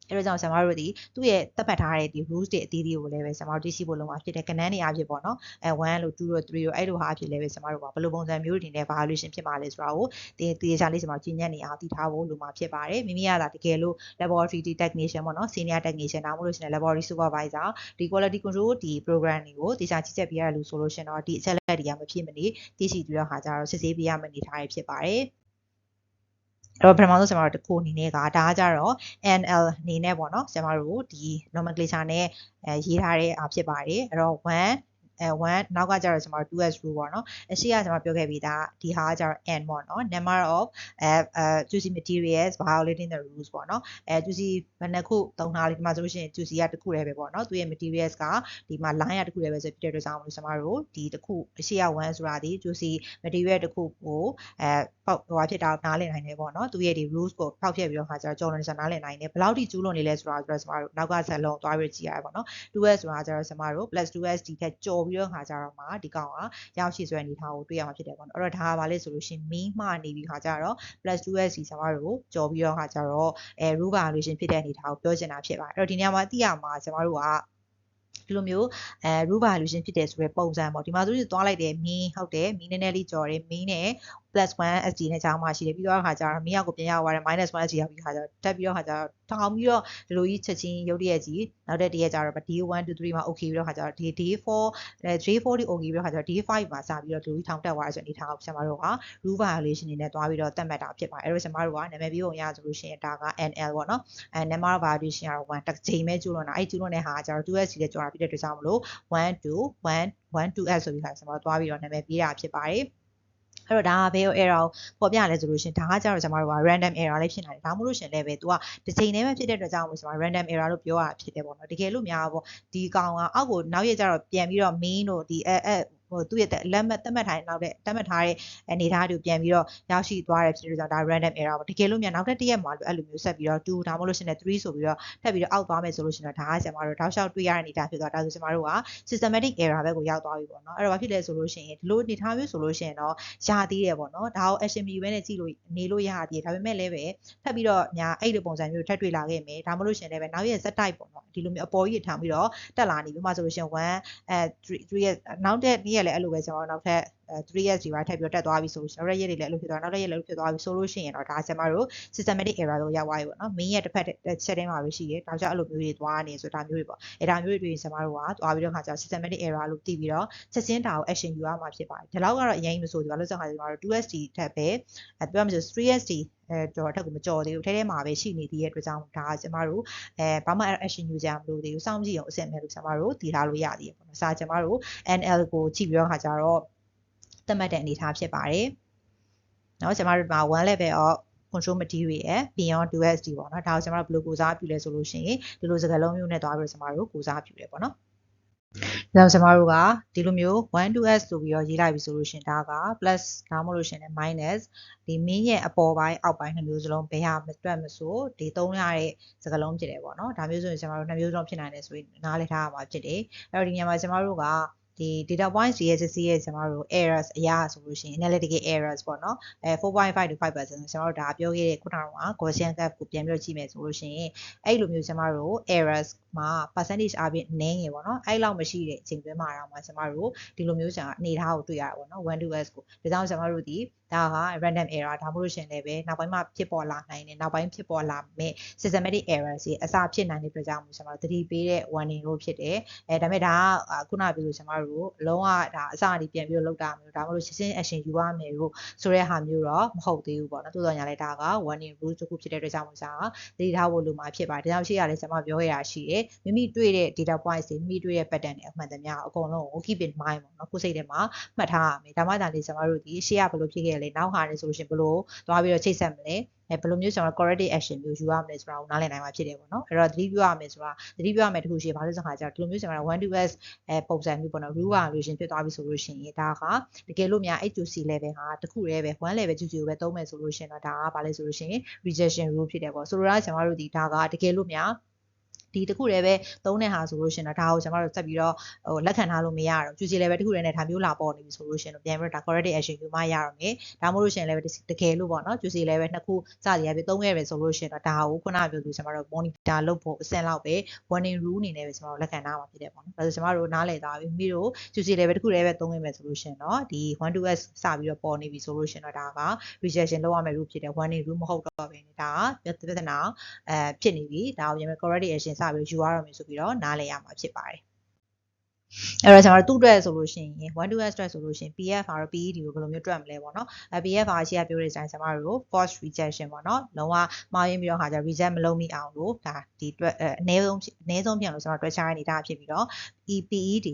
အဲဒါကြောင့်ဆရာမတို့ဒီသူ့ရဲ့သတ်မှတ်ထားတဲ့ဒီ rules တွေအသီးသီးကိုလည်းပဲဆရာမတို့သိရှိဖို့လုံးဝဖြစ်တဲ့ကဏ္ဍတွေအဖြစ်ပေါ့နော်အဲ1လို့2လို့3လို့အဲ့လိုဟာအဖြစ်လည်းပဲဆရာမတို့ကဘယ်လိုပုံစံမျိုးတွေနဲ့ violation ဖြစ်မှာလဲဆိုတာကိုဒီတေချာလေးဆရာမကြီးညက်နေအောင်သိထားဖို့လိုမှာဖြစ်ပါတယ်မိမိကသာတကယ်လို့ laboratory technician ပေါ့နော် senior technician ဒါမှမဟုတ်လို့ရှိရင် laboratory supervisor ဒီ quality control ဒီ program တွေကိုတေချာကြီးကြပ်ပြရလို့ဆိုလို့ရှင်တော့ဒီအချက်လက်တွေကမဖြစ်မနေသိရှိပြီးတော့ခါကြတော့စစ်ဆေးပြရမယ့်အနေထားတွေဖြစ်ပါတယ် အဲ့တော့ပထမဆုံးကျွန်တော်တို့တစ်ခုအနေနဲ့ကဒါကကြတော့ NL အနေနဲ့ပေါ့နော်ကျွန်တော်တို့ဒီ nomenclature နဲ့အဲရေးထားတဲ့အားဖြစ်ပါတယ်အဲ့တော့1 အဲ1နောက်ကကျတော့ကျွန်တော် 2s rule ပေါ့နော်အရှိကကျွန်တော်ပြောခဲ့ပြီးသားဒီဟာကကျတော့ n ပေါ့နော် number of အဲအဲ juicy materials violating the rules ပေါ့နော်အဲ juicy ဘယ်နှခုသုံးထားလဲဒီမှာဆိုလို့ရှိရင် juicy ကတစ်ခုတည်းပဲပေါ့နော်သူရဲ့ materials ကဒီမှာ line ကတစ်ခုတည်းပဲဆိုဖြစ်တဲ့အတွက်ကြောင့်မလို့ကျွန်တော်တို့ဒီတစ်ခုအရှိက1ဆိုတာဒီ juicy material တစ်ခုကိုအဲပေါက်ဟိုဟာဖြစ်တာနားလည်နိုင်တယ်ပေါ့နော်သူရဲ့ဒီ rules ကိုဖောက်ဖျက်ပြီးတော့ခါကျတော့ကျော်လွန်စံနားလည်နိုင်တယ်ဘယ်လောက်ထိကျူးလွန်နေလဲဆိုတာဆိုတော့ကျွန်တော်တို့နောက်ကဇက်လုံးသွားပြီးကြည့်ရတယ်ပေါ့နော် 2s ဆိုတာကျတော့ကျွန်တော်တို့ +2s ဒီထက်ကျော်ပြီးတော့ခါကျတော့မှဒီကောင်ကရောက်ရှိဆိုတဲ့အနေထားကိုတွေ့ရမှာဖြစ်တယ်ပေါ့နော်အဲ့တော့ဒါကဘာလဲဆိုလို့ရှင်မီးမှနေပြီးခါကျတော့ +2s ဒီကျွန်တော်တို့ကျော်ပြီးတော့ခါကျတော့အဲ rule violation ဖြစ်တဲ့အနေထားကိုပြောချင်တာဖြစ်ပါတယ်အဲ့တော့ဒီနေရာမှာသိရမှာကျွန်တော်တို့ကဒီလိုမျိုးအဲ rule violation ဖြစ်တယ်ဆိုတဲ့ပုံစံပေါ့ဒီမှာဆိုရင်သွားလိုက်တယ်မီးဟုတ်တယ်မီးနည်းနည်းလေးကြော်တယ်မီးနဲ့ plus 1 SD နဲ့ကြောင်းမှရှိတယ်ပြီးတော့ခါကျတော့မီးရောက်ကိုပြန်ရောက်သွားတယ် minus 1 SD ရောက်ပြီးခါကျတော့တက်ပြီးတော့ခါကျတော့ထောင်ပြီးတော့ဒီလိုကြီးချက်ချင်းရုပ်တရက်ကြီးနောက်တဲ့တရက်ကျတော့ D1 2 3မှာ okay ပြီးတော့ခါကျတော့ D D4 J4 ဒီ okay ပြီးတော့ခါကျတော့ D5 မှာစပြီးတော့ဒီလိုကြီးထောင်တက်သွားရဆိုအနေထားကိုကျွန်တော်တို့က rule violation နေနဲ့သွားပြီးတော့တတ်မှတ်တာဖြစ်ပါတယ်အဲ့တော့ကျွန်တော်တို့ကနာမည်ပြီးပုံရဆိုလို့ရှိရင်ဒါက NL ပေါ့နော်အဲ number of violation ကတော့1တစ်ချိန်ပဲကျူးလွန်တာအဲ့ကျူးလွန်တဲ့ဟာကကျတော့ 2SD နဲ့ကြော်တာဖြစ်တဲ့အတွက်ကြောင့်မလို့1 2 1 1 2S ဆိုပြီးခါကျွန်တော်သွားပြီးတော့နာမည်ပေးတာဖြစ်ပါတယ် အဲ့တော့ဒါကဘယ် error ကိုပေါ်ပြလဲဆိုလို့ရှင်ဒါကကြတော့ကျွန်တော်တို့က random error လေးဖြစ်နေတယ်ဒါမှမဟုတ်ရှင်လည်းပဲ तू ကတစ်ချိန်တည်းပဲဖြစ်တဲ့အတွက်ကြောင့်မို့ကျွန်တော် random error လို့ပြောရတာဖြစ်တယ်ပေါ့နော်တကယ်လို့များပေါ့ဒီကောင်ကအောက်ကိုနောက်ရက်ကျတော့ပြန်ပြီးတော့ main တို့ဒီအဲအဲ ဟိုသူ့ရဲ့လက်မှတ်သတ်မှတ်ထားတဲ့နောက်တဲ့သတ်မှတ်ထားတဲ့အနေအထားတွေကိုပြန်ပြီးတော့ရောက်ရှိသွားတယ်ဖြစ်လို့ဆိုတော့ဒါ random error ပေါ့တကယ်လို့မြန်နောက်တစ်ရက်မှာလို့အဲ့လိုမျိုးဆက်ပြီးတော့2ဒါမှမဟုတ်လို့ရှိရင်3ဆိုပြီးတော့ထပ်ပြီးတော့အောက်သွားမယ်ဆိုလို့ရှိရင်တော့ဒါကကျွန်တော်တို့တောက်လျှောက်တွေ့ရတဲ့အနေအထားဖြစ်သွားဒါဆိုကျွန်တော်တို့က systematic error ဘက်ကိုရောက်သွားပြီပေါ့နော်အဲ့တော့ဘာဖြစ်လဲဆိုလို့ရှိရင်ဒီလိုအနေအထားမျိုးဆိုလို့ရှိရင်တော့ရသေးတယ်ပေါ့နော်ဒါကို action မယူဘဲနဲ့ကြည့်လို့နေလို့ရသေးတယ်ဒါပေမဲ့လည်းပဲထပ်ပြီးတော့ညာအဲ့ဒီပုံစံမျိုးထပ်တွေ့လာခဲ့မယ်ဒါမှမဟုတ်လို့ရှိရင်လည်းပဲနောက်ရက်ဇက်တိုက်ပေါ့နော်ဒီလိုမျိုးအပေါ်ကြီးထားပြီးတော့တက်လာနေပြီမှဆိုလို့ရှိရင်1အဲ3 3ရက်နောက်တဲ့နေ့ရက်လည်းအဲ့လိုပဲကျွန်တော်တို့နောက်ထပ် 3 years ဒီပါထပ်ပြီးတော့တက်သွားပြီဆိုလို့နောက်ရက်တွေလည်းအဲ့လိုဖြစ်သွားနောက်ရက်လည်းဖြစ်သွားပြီဆိုလို့ရှိရင်တော့ဒါကျွန်တော်တို့ systematic error လို့ရောက်သွားပြီပေါ့နော် main ရဲ့တစ်ဖက် setting မှာပဲရှိတယ်ဒါကြောင့်အဲ့လိုမျိုးတွေသွားနေဆိုဒါမျိုးတွေပေါ့အဲဒါမျိုးတွေတွေ့ရင်ကျွန်တော်တို့ကသွားပြီးတော့ခါကျ systematic error လို့သိပြီးတော့ချက်ချင်းဒါကို action ယူရမှာဖြစ်ပါတယ်ဒီလောက်ကတော့အရင်မဆိုဒီပါလို့ဆိုတော့ကျွန်တော်တို့ 2SD ထက်ပဲအဲပြောမှဆို 3SD အဲတော့ထက်ကိုမကြော်သေးဘူးထဲထဲမှာပဲရှိနေသေးတဲ့အတွက်ကြောင့်ဒါကကျမတို့အဲဘာမှ action ယူကြမလို့သေးဘူးစောင့်ကြည့်အောင်အဆင်မဲ့လို့ကျမတို့တည်ထားလို့ရသေးတယ်ပေါ့နော်။စာကျမတို့ NL ကိုကြည့်ပြီးတော့ခါကြတော့ သတ်မှတ်တဲ့အနေအထားဖြစ်ပါတယ်။နော်ကျမတို့မှာ1 level of control material ရယ် beyond 2SD ပေါ့နော်ဒါကိုကျွန်တော်တို့ဘယ်လိုကိုစားပြုလဲဆိုလို့ရှိရင်ဒီလိုစကားလုံးမျိုးနဲ့တွားပြီးတော့ကျွန်တော်တို့ကိုစားပြုတယ်ပေါ့နော်ဒါကြောင့်ကျွန်တော်တို့ကဒီလိုမျိုး 1 2s ဆိုပြီးတော့ရေးလိုက်ပြီဆိုလို့ရှင်ဒါက plus ဒါမှမဟုတ်လို့ရှင်လည်း minus ဒီ min ရဲ့အပေါ်ပိုင်းအောက်ပိုင်းနှစ်မျိုးစလုံးဘယ်ဟာမတွက်မဆိုဒီသုံးရတဲ့စကားလုံးဖြစ်တယ်ပေါ့နော်ဒါမျိုးဆိုရင်ကျွန်တော်တို့နှစ်မျိုးစလုံးဖြစ်နိုင်တယ်ဆိုရင်နားလည်ထားရမှာဖြစ်တယ်အဲ့တော့ဒီညမှာကျွန်တော်တို့က ဒီ data points ရဲ့စစ်စစ်ရဲ့ကျွန်တော်တို့ errors အရာဆိုလို့ရှိရင် analytical errors ပေါ့နော်အဲ4.5 to 5%ကျွန်တော်တို့ဒါပြောခဲ့တဲ့ခုနက Gaussian curve ကိုပြန်ပြီးတော့ကြည့်မယ်ဆိုလို့ရှိရင်အဲ့လိုမျိုးကျွန်တော်တို့ errors မှာ percentage အပြင်နည်းငယ်ပေါ့နော်အဲ့လောက်မရှိတဲ့အချိန်တွင်းမှာတော့မှကျွန်တော်တို့ဒီလိုမျိုးကျွန်တော်အနေထားကိုတွေ့ရတာပေါ့နော်1 to s ကိုဒါကြောင့်ကျွန်တော်တို့ဒီ ဒါက random error ဒါမှမဟုတ်ရှင်လည်းပဲနောက်ပိုင်းမှာဖြစ်ပေါ်လာနိုင်တယ်နောက်ပိုင်းဖြစ်ပေါ်လာမဲ့ systematic errors တွေအစဖြစ်နိုင်တဲ့အတွက်ကြောင့်မို့ကျွန်တော်တို့သတိပေးတဲ့ warning လို့ဖြစ်တယ်အဲဒါပေမဲ့ဒါကခုနကပြောလို့ကျွန်တော်တို့အလုံးဝဒါအစအဒီပြန်ပြီးတော့လောက်တာမျိုးဒါမှမဟုတ်ရှင်းရှင်း action ယူရမယ်လို့ဆိုတဲ့ဟာမျိုးတော့မဟုတ်သေးဘူးပေါ့နော်တိုးတော်ညာလဲဒါက warning rule တစ်ခုဖြစ်တဲ့အတွက်ကြောင့်မို့ကျွန်တော်သတိထားဖို့လိုမှာဖြစ်ပါတယ်ဒါကြောင့်ရှိရလဲကျွန်မပြောရတာရှိတယ်မိမိတွေ့တဲ့ data points တွေမိမိတွေ့တဲ့ pattern တွေအမှန်တည်းအကုန်လုံးကို keep in mind ပေါ့နော်ကိုယ်စိတ်ထဲမှာမှတ်ထားရမယ်ဒါမှသာလေကျွန်တော်တို့ဒီရှေ့ကဘယ်လိုဖြစ်ခဲ့လဲနောက်ဟာနေဆိုလို့ရှိရင်ဘယ်လိုသွားပြီးတော့ချိတ်ဆက်မလဲအဲဘယ်လိုမျိုးကျွန်တော် corrective action မျိုးယူရမလဲဆိုတာကိုနားလည်နိုင်မှာဖြစ်တယ်ပေါ့နော်အဲ့တော့သတိပြုရမယ်ဆိုတာသတိပြုရမယ်တခုရှိဘာလို့ဆိုခါကျတော့ဒီလိုမျိုးကျွန်တော် one to s အဲပုံစံမျိုးပေါ့နော် rule ကလို့ရှင်ဖြစ်သွားပြီဆိုလို့ရှိရင်ဒါကတကယ်လို့များ H2C level ဟာတခုတည်းပဲ1 level 2 0ပဲသုံးမယ်ဆိုလို့ရှင်တော့ဒါကဘာလဲဆိုလို့ရှိရင် rejection rule ဖြစ်တယ်ပေါ့ဆိုတော့ကျွန်တော်တို့ဒီဒါကတကယ်လို့များ ဒီတစ်ခုတည်းပဲသုံးတဲ့ဟာဆိုလို့ရှင်တော့ဒါကိုကျွန်တော်တို့ဆက်ပြီးတော့ဟိုလက်ခံထားလို့မရတော့ကျူစီလည်းပဲတစ်ခုတည်းနဲ့ဒါမျိုးလာပေါ်နေပြီဆိုလို့ရှင်တော့ပြန်ပြီးတော့ဒါ corrective action ယူမှရတော့မယ်ဒါမှမဟုတ်လို့ရှင်လည်းပဲတကယ်လို့ပေါ့နော်ကျူစီလည်းပဲနှစ်ခုစရရပြီသုံးခဲ့ပြီဆိုလို့ရှင်တော့ဒါကိုခုနပြောသူကျွန်တော်တို့ monitor လုပ်ဖို့အဆင့်လောက်ပဲ warning rule အနေနဲ့ပဲကျွန်တော်တို့လက်ခံထားမှာဖြစ်တယ်ပေါ့နော်ဒါဆိုကျွန်တော်တို့နားလည်သွားပြီမိတို့ကျူစီလည်းပဲတစ်ခုတည်းပဲသုံးခဲ့မယ်ဆိုလို့ရှင်တော့ဒီ1 to s စပြီးတော့ပေါ်နေပြီဆိုလို့ရှင်တော့ဒါက rejection လုပ်ရမယ် rule ဖြစ်တယ် warning rule မဟုတ်တော့ဘဲနေတာပြဿနာအဲဖြစ်နေပြီဒါကိုပြန်ပြီး corrective action စပြီးယူရတော့မယ်ဆိုပြီးတော့နားလည်ရမှာဖြစ်ပါတယ် အဲ့တော့ကျွန်တော်တို့သူ့အတွက်ဆိုလို့ရှိရင်1 to s အတွက်ဆိုလို့ရှိရင် PF ကတော့ PED ကိုဘယ်လိုမျိုးတွက်မလဲပေါ့နော်အဲ PF ကရှိရပြောတဲ့အချိန်ကျွန်တော်တို့ force rejection ပေါ့နော်လုံးဝမှားရင်းပြီးတော့ခါကျ reject မလုပ်မိအောင်လို့ဒါဒီအတွက်အနည်းဆုံးအနည်းဆုံးပြန်လို့ကျွန်တော်တွက်ချရနေတာဖြစ်ပြီးတော့ EPED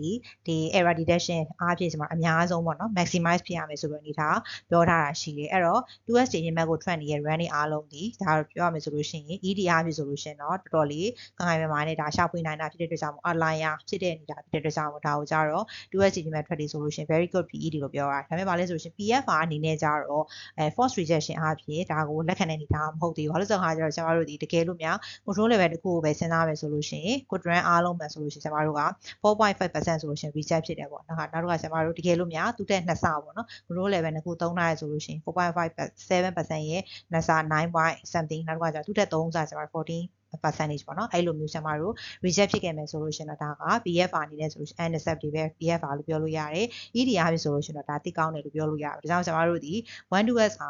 ဒီ error detection အားဖြင့်ကျွန်တော်အများဆုံးပေါ့နော် maximize ဖြစ်ရမယ်ဆိုပြီးအနေထားပြောထားတာရှိတယ်အဲ့တော့ 2S တင်ရင်မဲ့ကို trend ရဲ့ running အားလုံးဒီဒါပြောရမယ်ဆိုလို့ရှိရင် ED အားဖြင့်ဆိုလို့ရှိရင်တော့တော်တော်လေးခိုင်ခိုင်မာမာနဲ့ဒါရှာဖွေနိုင်တာဖြစ်တဲ့အတွက်ကြောင့် outlier ဖြစ်တဲ့အနေထားဖြစ်တဲ့အတွက်ကြောင့်ဒါကိုကြတော့ 2S တင်ရင်မဲ့ trend ဆိုလို့ရှိရင် very good PED လို့ပြောတာဒါပေမဲ့ဗာလဲဆိုလို့ရှိရင် PFR အနေနဲ့ကြတော့အဲ force rejection အားဖြင့်ဒါကိုလက်ခံတဲ့အနေထားမဟုတ်သေးဘူးဘာလို့ဆိုတော့ခါကျတော့ကျွန်တော်တို့ဒီတကယ်လို့များ control level တစ်ခုကိုပဲစဉ်းစားမယ်ဆိုလို့ရှိရင် good run အားလုံးပဲဆိုလို့ရှိရင်ကျွန်တော်တို့က4.5%ဆိုလို့ရှိရင် reset ဖြစ်တယ်ပေါ့နော်နောက်တစ်ခါကျွန်တော်တို့တကယ်လို့များသူတဲ့နှစ်ဆပေါ့နော် grow level နှစ်ခုသုံးထားရဆိုလို့ရှိရင်4.57%ရဲ့နှစ်ဆ9 something နောက်တစ်ခါကျသူတဲ့3ဆကျွန်တော်14 percentage ပေါ့နော်အဲ့လိုမျိုးကျွန်တော်တို့ reject ဖြစ်ခဲ့မယ်ဆိုလို့ရှင်တော့ဒါက BFR အနေနဲ့ဆိုလို့ unacceptable ပဲ BFR လို့ပြောလို့ရတယ် EDR ပြီဆိုလို့ရှင်တော့ဒါတိကောင်းတယ်လို့ပြောလို့ရတယ်ဒါကြောင့်ကျွန်တော်တို့ဒီ1 2s က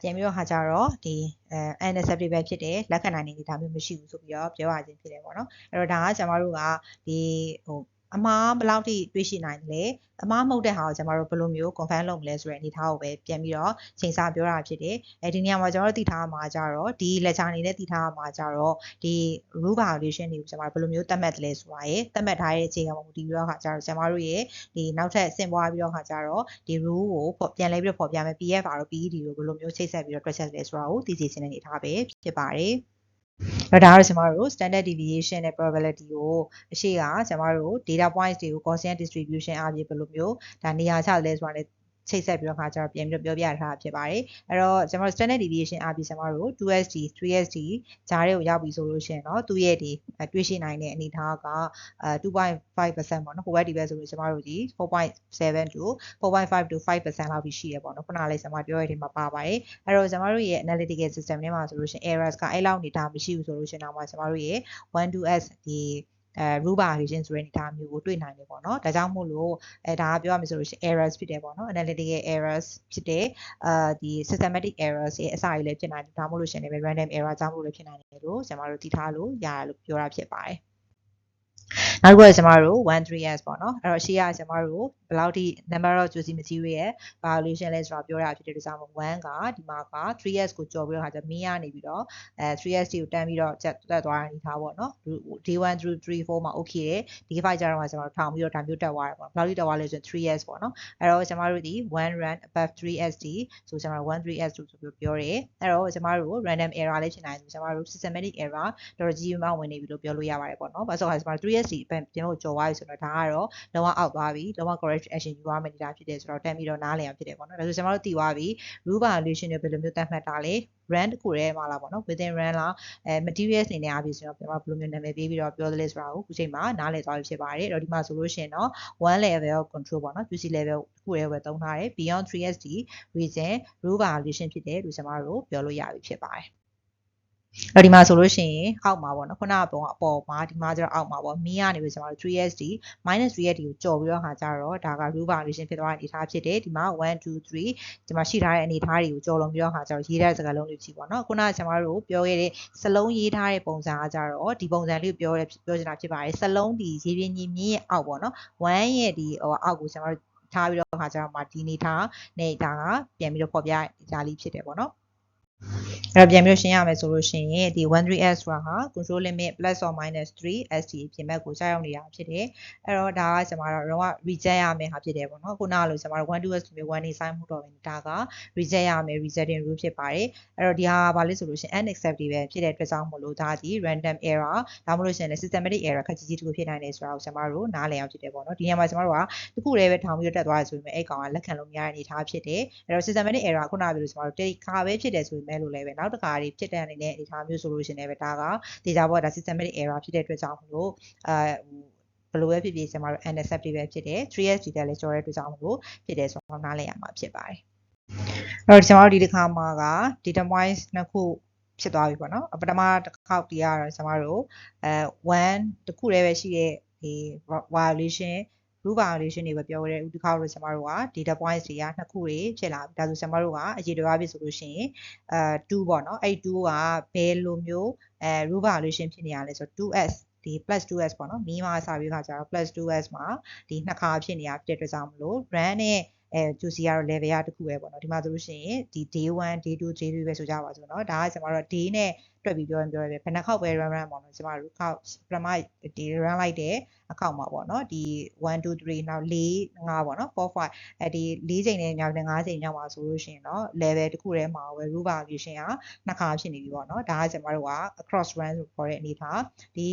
ပြန်ပြီးတော့ဟာကြတော့ဒီအဲ unacceptable ဖြစ်တယ်လက်ခံနိုင်တဲ့ဒါမျိုးမရှိဘူးဆိုပြီးတော့ပြောရခြင်းဖြစ်တယ်ပေါ့နော်အဲ့တော့ဒါကကျွန်တော်တို့ကဒီဟို အမားဘယ်လောက်ထိတွေးရှိနိုင်လဲအမားမဟုတ်တဲ့ဟာကိုကျွန်တော်တို့ဘယ်လိုမျိုး confirm လုပ်မလဲဆိုတဲ့အနေအထားကိုပဲပြန်ပြီးတော့ချိန်ဆပြောတာဖြစ်တယ်အဲဒီနေရာမှာကျွန်တော်တို့သိထားမှာကြတော့ဒီ lecture အနေနဲ့သိထားမှာကြတော့ဒီ rule violation တွေကိုကျွန်တော်တို့ဘယ်လိုမျိုးသတ်မှတ်တယ်လဲဆိုတာရယ်သတ်မှတ်ထားတဲ့အခြေခံပေါ်မူတည်ပြီးတော့ခါကြတော့ကျွန်တော်တို့ရဲ့ဒီနောက်ထပ်ဆင့်ပွားပြီးတော့ခါကြတော့ဒီ rule ကိုပြန်လဲပြီးတော့ပေါ်ပြမယ် PF တို့ PED တို့ဘယ်လိုမျိုးချိတ်ဆက်ပြီးတော့တွက်ချက်လဲဆိုတာကိုသိစေချင်တဲ့အနေအထားပဲဖြစ်ပါတယ်အဲ့ တော့ဒါကတော့ကျွန်တော်တို့ standard deviation နဲ့ probability ကိုအရှိကကျွန်တော်တို့ data points တွေကို Gaussian distribution အပြင်ဘယ်လိုမျိုးဒါနေရာချလဲဆိုတာလည်း ချိတ်ဆက်ပြီးတော့ခါကျတော့ပြန်ပြီးတော့ပြောပြထားတာဖြစ်ပါတယ်အဲ့တော့ကျွန်တော် standard deviation အားပြီးကျွန်တော်တို့ 2SD 3SD ဂျားတွေကိုရောက်ပြီဆိုလို့ရှိရင်တော့သူ့ရဲ့ဒီတွေ့ရှိနိုင်တဲ့အနေအထားက2.5%ပေါ့နော်ဟိုဘက်ဒီဘက်ဆိုလို့ကျွန်တော်တို့ဒီ4.7 to 4.5 to 5%လောက်ပြီးရှိရပေါ့နော်ခုနကလေးကျွန်မပြောရတဲ့မှာပါပါတယ်အဲ့တော့ကျွန်တော်တို့ရဲ့ analytical system ထဲမှာဆိုလို့ရှိရင် errors ကအဲ့လောက်နေတာမရှိဘူးဆိုလို့ရှိရင်တော့ကျွန်တော်တို့ရဲ့ 1 2s ဒီ အဲ ruba region ဆိုတဲ့အနေအထားမျိုးကိုတွေ့နိုင်တယ်ပေါ့နော်ဒါကြောင့်မို့လို့အဲဒါကပြောရမယ်ဆိုလို့ရှိရင် errors ဖြစ်တယ်ပေါ့နော် analytical errors ဖြစ်တယ်အာဒီ systematic errors ရဲ့အစကြီးလည်းဖြစ်နိုင်တယ်ဒါမှမဟုတ်လို့ရှိရင်လည်း random error ကြောင့်မို့လို့ဖြစ်နိုင်တယ်လို့ကျွန်တော်တို့သိထားလို့ရတယ်လို့ပြောတာဖြစ်ပါတယ်နောက်တစ်ခုကကျွန်တော်တို့ 13s ပေါ့နော်အဲ့တော့ရှေ့ကကျွန်တော်တို့ ဘယ်လောက်ထိ number of juicy material ရဲ့ violation လဲဆိုတာပြောတာဖြစ်တဲ့အတွက်ကြောင့်1ကဒီမှာက 3s ကိုကြော်ပြီးတော့ခါကျမင်းရနေပြီးတော့အဲ 3s ကိုတန်းပြီးတော့တက်တက်သွားတာနေထားပေါ့နော် day 1 through 3 4မှာ okay တယ်ဒီ5ကျတော့မှကျွန်တော်တို့ထောင်ပြီးတော့ဒါမျိုးတက်သွားတယ်ပေါ့ဘယ်လောက်ထိတက်သွားလဲဆိုရင် 3s ပေါ့နော်အဲ့တော့ကျွန်တော်တို့ဒီ1 run above 3sd ဆိုကျွန်တော် 13s ဆိုပြီးပြောတယ်အဲ့တော့ကျွန်တော်တို့ random error လေးဖြစ်နိုင်တယ်ကျွန်တော်တို့ systematic error တော်တော်ကြီးမှဝင်နေပြီလို့ပြောလို့ရပါတယ်ပေါ့နော်ဘာလို့ဆိုတော့ကျွန်တော် 3sd ပြန်လို့ကြော်သွားပြီဆိုတော့ဒါကတော့လုံးဝအောက်သွားပြီလုံးဝ correct action ယူရမယ့်နေတာဖြစ်တယ်ဆိုတော့တက်ပြီးတော့နားလည်အောင်ဖြစ်တယ်ပေါ့နော်ဒါဆိုကျွန်တော်တို့သိသွားပြီ rule violation တွေဘယ်လိုမျိုးသတ်မှတ်တာလဲ run တခုတည်းမှာလားပေါ့နော် within run လားအဲ materials အနေနဲ့အပြင်ဆိုတော့ကျွန်တော်ဘယ်လိုမျိုးနာမည်ပေးပြီးတော့ပြောသလဲဆိုတာကိုခုချိန်မှာနားလည်သွားပြီဖြစ်ပါတယ်အဲ့တော့ဒီမှာဆိုလို့ရှိရင်တော့ one level of control ပေါ့နော် QC level တခုတည်းပဲသုံးထားတယ် beyond 3SD region rule violation ဖြစ်တယ်လို့ကျွန်တော်တို့ပြောလို့ရပြီဖြစ်ပါတယ် အဲ့ဒီမှာဆိုလို့ရှိရင်အောက်မှာပေါ့နော်ခုနကပုံကအပေါ်မှာဒီမှာကျတော့အောက်မှာပေါ့မီးကနေပြီးကျွန်တော်တို့ 3SD -3SD ကိုကြော်ပြီးတော့ခါကြတော့ဒါက root violation ဖြစ်သွားတဲ့အနေအထားဖြစ်တယ်ဒီမှာ1 2 3ဒီမှာရှိထားတဲ့အနေအထားတွေကိုကြော်လုံးပြီးတော့ခါကြတော့ရေးတဲ့စကားလုံးတွေကြည့်ပေါ့နော်ခုနကကျွန်တော်တို့ပြောခဲ့တဲ့စလုံးရေးထားတဲ့ပုံစံကကြတော့ဒီပုံစံလေးကိုပြောရပြောချင်တာဖြစ်ပါတယ်စလုံးဒီရေးပြင်းကြီးမြင်းရဲ့အောက်ပေါ့နော်1ရဲ့ဒီဟိုအောက်ကိုကျွန်တော်တို့ထားပြီးတော့ခါကြတော့မှဒီနေထားနဲ့ဒါကပြန်ပြီးတော့ပေါ်ပြဒါလေးဖြစ်တယ်ပေါ့နော် အဲ့တော့ပြန်ပြီးရှင်းရမယ်ဆိုလို့ရှိရင်ဒီ 13s ဆိုတာဟာ control limit plus or minus 3 st ပြင်မဲ့ကိုကြာရောက်နေတာဖြစ်တယ်အဲ့တော့ဒါကကျွန်မတို့တော့ reject ရမယ်ဟာဖြစ်တယ်ပေါ့နော်ခုနကလို့ကျွန်မတို့ 12s မျိုး1နေဆိုင်မှုတော့ပဲဒါက reject ရမယ် resetting rule ဖြစ်ပါတယ်အဲ့တော့ဒီဟာဘာလဲဆိုလို့ရှိရင် unacceptable ဖြစ်တဲ့အတွက်ကြောင့်မို့လို့ဒါဒီ random error ဒါမှမဟုတ်လို့ရှိရင် systematic error ခက်ကြီးကြီးတစ်ခုဖြစ်နိုင်တယ်ဆိုတာကိုကျွန်မတို့နားလည်အောင်ဖြစ်တယ်ပေါ့နော်ဒီနေရာမှာကျွန်မတို့ကတခုတည်းပဲထောင်ပြီးတက်သွားရဆိုပေမဲ့အဲ့ကောင်ကလက်ခံလို့မရတဲ့အနေအထားဖြစ်တယ်အဲ့တော့ systematic error ခုနကပြောလို့ကျွန်မတို့တိတ်ခါပဲဖြစ်တယ်ဆိုပေမဲ့လို့လည်းပဲနောက်တစ်ခါတွေဖြစ်တဲ့အနေနဲ့အနေထားမျိုးဆိုလို့ရှိရင်လည်းဒါက data ဘောဒါ systematic error ဖြစ်တဲ့အတွက်ကြောင့်မလို့အဲဘယ်လိုပဲဖြစ်ဖြစ်ကျွန်တော်တို့ unacceptable ပဲဖြစ်တယ် 3s data လည်းကြော်တဲ့အတွက်ကြောင့်မလို့ဖြစ်တယ်ဆိုတော့နားလည်ရမှာဖြစ်ပါတယ်အဲ့တော့ကျွန်တော်တို့ဒီတစ်ခါမှာက data points နှစ်ခုဖြစ်သွားပြီပေါ့နော်ပထမတစ်ခေါက်တည်းကတော့ကျွန်တော်တို့အဲ1တခုတည်းပဲရှိတဲ့ဒီ violation rule violation တွေပဲပြောရဲဒီခါတော့ကျွန်တော်တို့က data points တွေကနှစ်ခုတွေဖြစ်လာပြီဒါဆိုကျွန်တော်တို့ကအရေးတော်ပြီဆိုလို့ရှိရင်အဲ2ပေါ့နော်အဲ့2ကဘယ်လိုမျိုးအဲ rule violation ဖြစ်နေရလဲဆိုတော့ 2s ဒီ plus 2s ပေါ့နော်မီးမှာစာပြီးခါကျတော့ plus 2s မှာဒီနှစ်ခါဖြစ်နေရဖြစ်တဲ့အတွက်ကြောင့်မလို့ run နဲ့ အဲ juicy ကတော့ level ရတစ်ခုပဲပေါ့နော်ဒီမှာဆိုလို့ရှိရင်ဒီ day 1 day 2 day 3ပဲဆိုကြပါစို့နော်ဒါကကျွန်တော်တို့ day နဲ့တွက်ပြီးပြောရင်ပြောရဲဘယ်နှခေါက်ပဲ run run ပေါ့နော်ကျွန်တော်တို့ခေါက်ပထမဒီ run လိုက်တဲ့အခေါက်မှာပေါ့နော်ဒီ1 2 3နောက်4 5ပေါ့နော်4 5အဲဒီ4ချိန်နဲ့ညောင်းနဲ့5ချိန်ညောင်းပါဆိုလို့ရှိရင်တော့ level တစ်ခုထဲမှာပဲ rover vision ကနှစ်ခါဖြစ်နေပြီပေါ့နော်ဒါကကျွန်တော်တို့က across run ဆိုခေါ်တဲ့အနေထားဒီ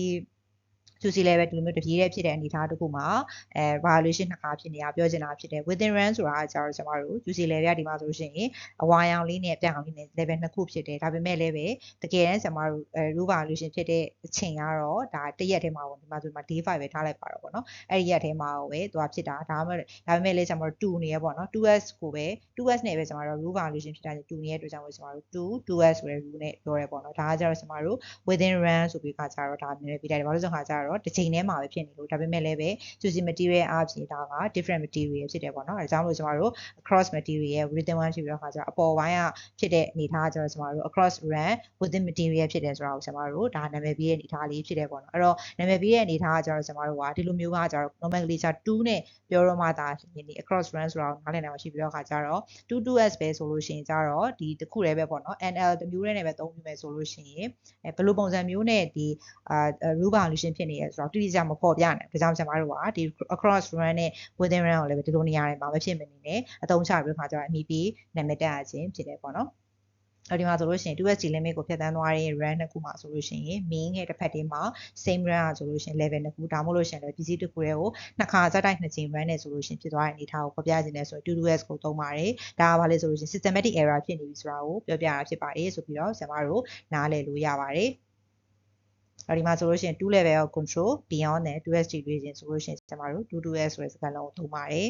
QC level ဒီလိုမျိုးတပြေးတဲ့ဖြစ်တဲ့အနေအထားတစ်ခုမှာအဲ violation နှစ်ခါဖြစ်နေတာပြောချင်တာဖြစ်တယ် within run ဆိုတာကကျတော့ကျွန်တော်တို့ QC level ဒီမှာဆိုလို့ရှိရင်အဝါရောင်လေးနဲ့ပြောင်လေးနဲ့ level နှစ်ခုဖြစ်တယ်ဒါပေမဲ့လည်းပဲတကယ်တမ်းကျွန်တော်တို့အဲ rule violation ဖြစ်တဲ့အချိန်ကတော့ဒါတရက်ထဲမှာပေါ့ဒီမှာဆိုမှာ day 5ပဲထားလိုက်ပါတော့ပေါ့နော်အဲ့ဒီရက်ထဲမှာပဲသူကဖြစ်တာဒါမှမဟုတ်ဒါပေမဲ့လည်းကျွန်တော်တို့2နေရပေါ့နော် 2s ကိုပဲ 2s နဲ့ပဲကျွန်တော်တို့ rule violation ဖြစ်တာ2နေတဲ့အတွက်ကြောင့်ကျွန်တော်တို့2 2s ဆိုတဲ့ rule နဲ့ပြောရဲပေါ့နော်ဒါကကျတော့ကျွန်တော်တို့ within run ဆိုပြီးခါကျတော့ဒါနည်းနည်းပြတယ်ဘာလို့ဆိုခါကျတော့တစ်ချိန်ထဲမှာပဲဖြစ်နေလို့ဒါပေမဲ့လည်းပဲ choosy material အဖြစ်ဒါက different material ဖြစ်တယ်ပေါ့နော်အဲဒါကြောင့်လို့ကျွန်တော်တို့ across material within one ဖြစ်ပြီးတော့ခါကျတော့အပေါ်ပိုင်းကဖြစ်တဲ့အနေထားကျတော့ကျွန်တော်တို့ across run within material ဖြစ်တယ်ဆိုတာကိုကျွန်တော်တို့ဒါနာမည်ပေးတဲ့အနေထားလေးဖြစ်တယ်ပေါ့နော်အဲ့တော့နာမည်ပေးတဲ့အနေထားကကျတော့ကျွန်တော်တို့ကဒီလိုမျိုးကကျတော့ nomenclature 2နဲ့ပြောတော့မှဒါဒီ across run ဆိုတာကိုနားလည်နိုင်မှာရှိပြီးတော့ခါကျတော့ 22s ပဲဆိုလို့ရှိရင်ကျတော့ဒီတစ်ခုတည်းပဲပေါ့နော် NL တမျိုးနဲ့ပဲသုံးပြီးမယ်ဆိုလို့ရှိရင်အဲဘယ်လိုပုံစံမျိုးနဲ့ဒီအာ rule violation ဖြစ်နေရဲဆိုတော့တိတိကျမဖော်ပြနိုင်ဒါကြောင့်ကျွန်တော်တို့ကဒီ across run နဲ့ within run ကိုလည်းဒီလိုနေရာတွေမှာမဖြစ်မနေနဲ့အသုံးချပြီးခါကျတော့ MEP နာမည်တက်ရခြင်းဖြစ်တယ်ပေါ့နော်အဲ့ဒီမှာဆိုလို့ရှိရင် 2SD limit ကိုဖြတ်သန်းသွားတဲ့ run နှစ်ခုမှာဆိုလို့ရှိရင် main ရဲ့တစ်ဖက်တည်းမှာ same run อ่ะဆိုလို့ရှိရင် level နှစ်ခုဒါမှမဟုတ်လို့ရှိရင်လည်း PC တစ်ခုတည်းကိုနှစ်ခါစက်တိုက်နှစ်ကြိမ် run နေဆိုလို့ရှိရင်ဖြစ်သွားတဲ့အနေအထားကိုဖော်ပြခြင်းနဲ့ဆိုရင် 22s ကိုသုံးပါတယ်ဒါကဘာလဲဆိုလို့ရှိရင် systematic error ဖြစ်နေပြီဆိုတာကိုပြောပြတာဖြစ်ပါတယ်ဆိုပြီးတော့ဆရာမတို့နားလည်လို့ရပါတယ် အဲ့ဒီမှာဆိုလို့ရှိရင်2 level of control beyond the 2SD region ဆိုလို့ရှိရင်ဆရာမတို့ 22s ဆိုတဲ့စကားလုံးကိုသုံးပါတယ်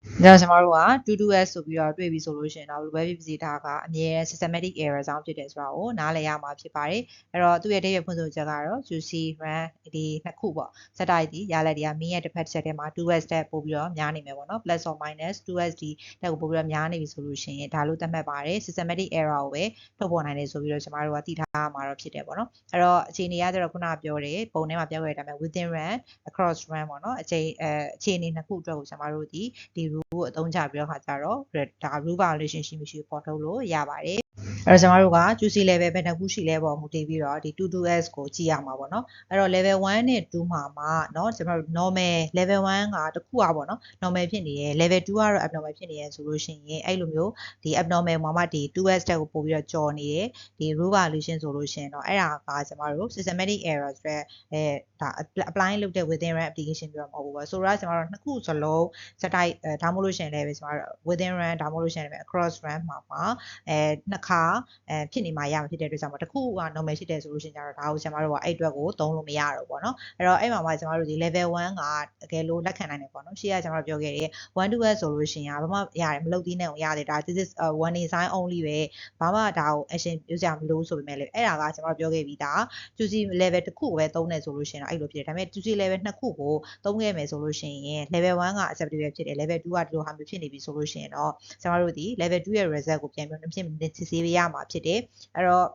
ဒါကျွန်တော်တို့က 22s ဆိုပြီးတော့တွေ့ပြီဆိုလို့ရှိရင်တော့ web visitor ကအမြဲ systematic error ကြောင့်ဖြစ်တယ်ဆိုတာကိုနားလည်ရမှာဖြစ်ပါတယ်အဲ့တော့သူ့ရဲ့ data ဖွင့်ဆိုချက်ကတော့ UC run ဒီနှစ်ခုပေါ့စက်တိုက်ဒီရလက်တွေက main ရဲ့တစ်ဖက်တစ်ချက်ထဲမှာ 2s တက်ပို့ပြီးတော့များနေမယ်ပေါ့နော် plus or minus 2sd တက်ကိုပို့ပြီးတော့များနေပြီဆိုလို့ရှိရင်ဒါလို့သတ်မှတ်ပါတယ် systematic error ကိုပဲထုတ်ပေါ်နိုင်တယ်ဆိုပြီးတော့ကျွန်တော်တို့ကသိထားမှာတော့ဖြစ်တယ်ပေါ့နော်အဲ့တော့အခြေအနေကကျတော့ခုနကပြောတယ်ပုံထဲမှာပြောခဲ့တဲ့အတိုင်းပဲ within run across run ပေါ့နော်အခြေအဲအခြေအနေနှစ်ခုအတွက်ကိုကျွန်တော်တို့ဒီဒီ rule ကိုအသုံးချပြီးတော့ခါကြတော့ဒါ rule violation ရှိမရှိပေါ်ထုတ်လို့ရပါတယ်အဲ့တော့ကျွန်တော်တို့က QC level ပဲတစ်ခုရှိလဲပေါ်မူတည်ပြီးတော့ဒီ 22s ကိုကြည့်ရမှာပေါ့နော်အဲ့တော့ level 1နဲ့2မှာမှာเนาะကျွန်တော်တို့ normal level 1ကတစ်ခုอ่ะပေါ့နော် normal ဖြစ်နေရယ် level 2ကတော့ abnormal ဖြစ်နေရယ်ဆိုလို့ရှိရင်အဲ့လိုမျိုးဒီ abnormal မှာမှဒီ 2s တက်ကိုပို့ပြီးတော့ကြော်နေတယ်ဒီ rule violation ဆိုလို့ရှိရင်တော့အဲ့ဒါကကျွန်တော်တို့ systematic error ဆိုတဲ့အဲဒါ apply လုပ်တဲ့ within run application ပြောမှာမဟုတ်ဘူးပေါ့ဆိုတော့ကျွန်တော်တို့နှစ်ခုစလုံးစက်တိုက်အဲဒါမှမဟုတ်လို့ရှိရင်လည်းပဲကျွန်တော်တို့ within run ဒါမှမဟုတ်လို့ရှိရင်လည်း across run မှာမှာအဲ နှစ်ခါအဲဖြစ်နေမှာရမှာဖြစ်တဲ့အတွက်ကြောင့်မတစ်ခုက normal ရှိတယ်ဆိုလို့ရှိရင်ကျတော့ဒါကိုကျွန်တော်တို့ကအဲ့အတွက်ကိုသုံးလို့မရတော့ဘူးပေါ့နော်အဲ့တော့အဲ့မှာမှကျွန်တော်တို့ဒီ level 1ကတကယ်လို့လက်ခံနိုင်တယ်ပေါ့နော်ရှေ့ကကျွန်တော်တို့ပြောခဲ့တဲ့1 to 1ဆိုလို့ရှိရင်ဘာမှရတယ်မလုပ်သေးနဲ့အောင်ရတယ်ဒါ this is uh, one design only ပဲဘာမှဒါကို action ပြုစရာမလိုဆိုပေမဲ့လေအဲ့ဒါကကျွန်တော်တို့ပြောခဲ့ပြီးဒါ QC level တစ်ခုကိုပဲသုံးနေဆိုလို့ရှိရင်တော့အဲ့လိုဖြစ်တယ်ဒါပေမဲ့ QC level နှစ်ခုကိုသုံးခဲ့မယ်ဆိုလို့ရှိရင် level 1က acceptable ဖြစ်တယ် level 2ကဒီလိုဟာမျိုးဖြစ်နေပြီဆိုလို့ရှိရင်တော့ကျွန်တော်တို့ဒီ level 2ရဲ့ result ကိုပြန်ပြီးနှစ်ဖြစ်စစ်ဆေးရမှာဖြစ်တယ်အဲ့တော့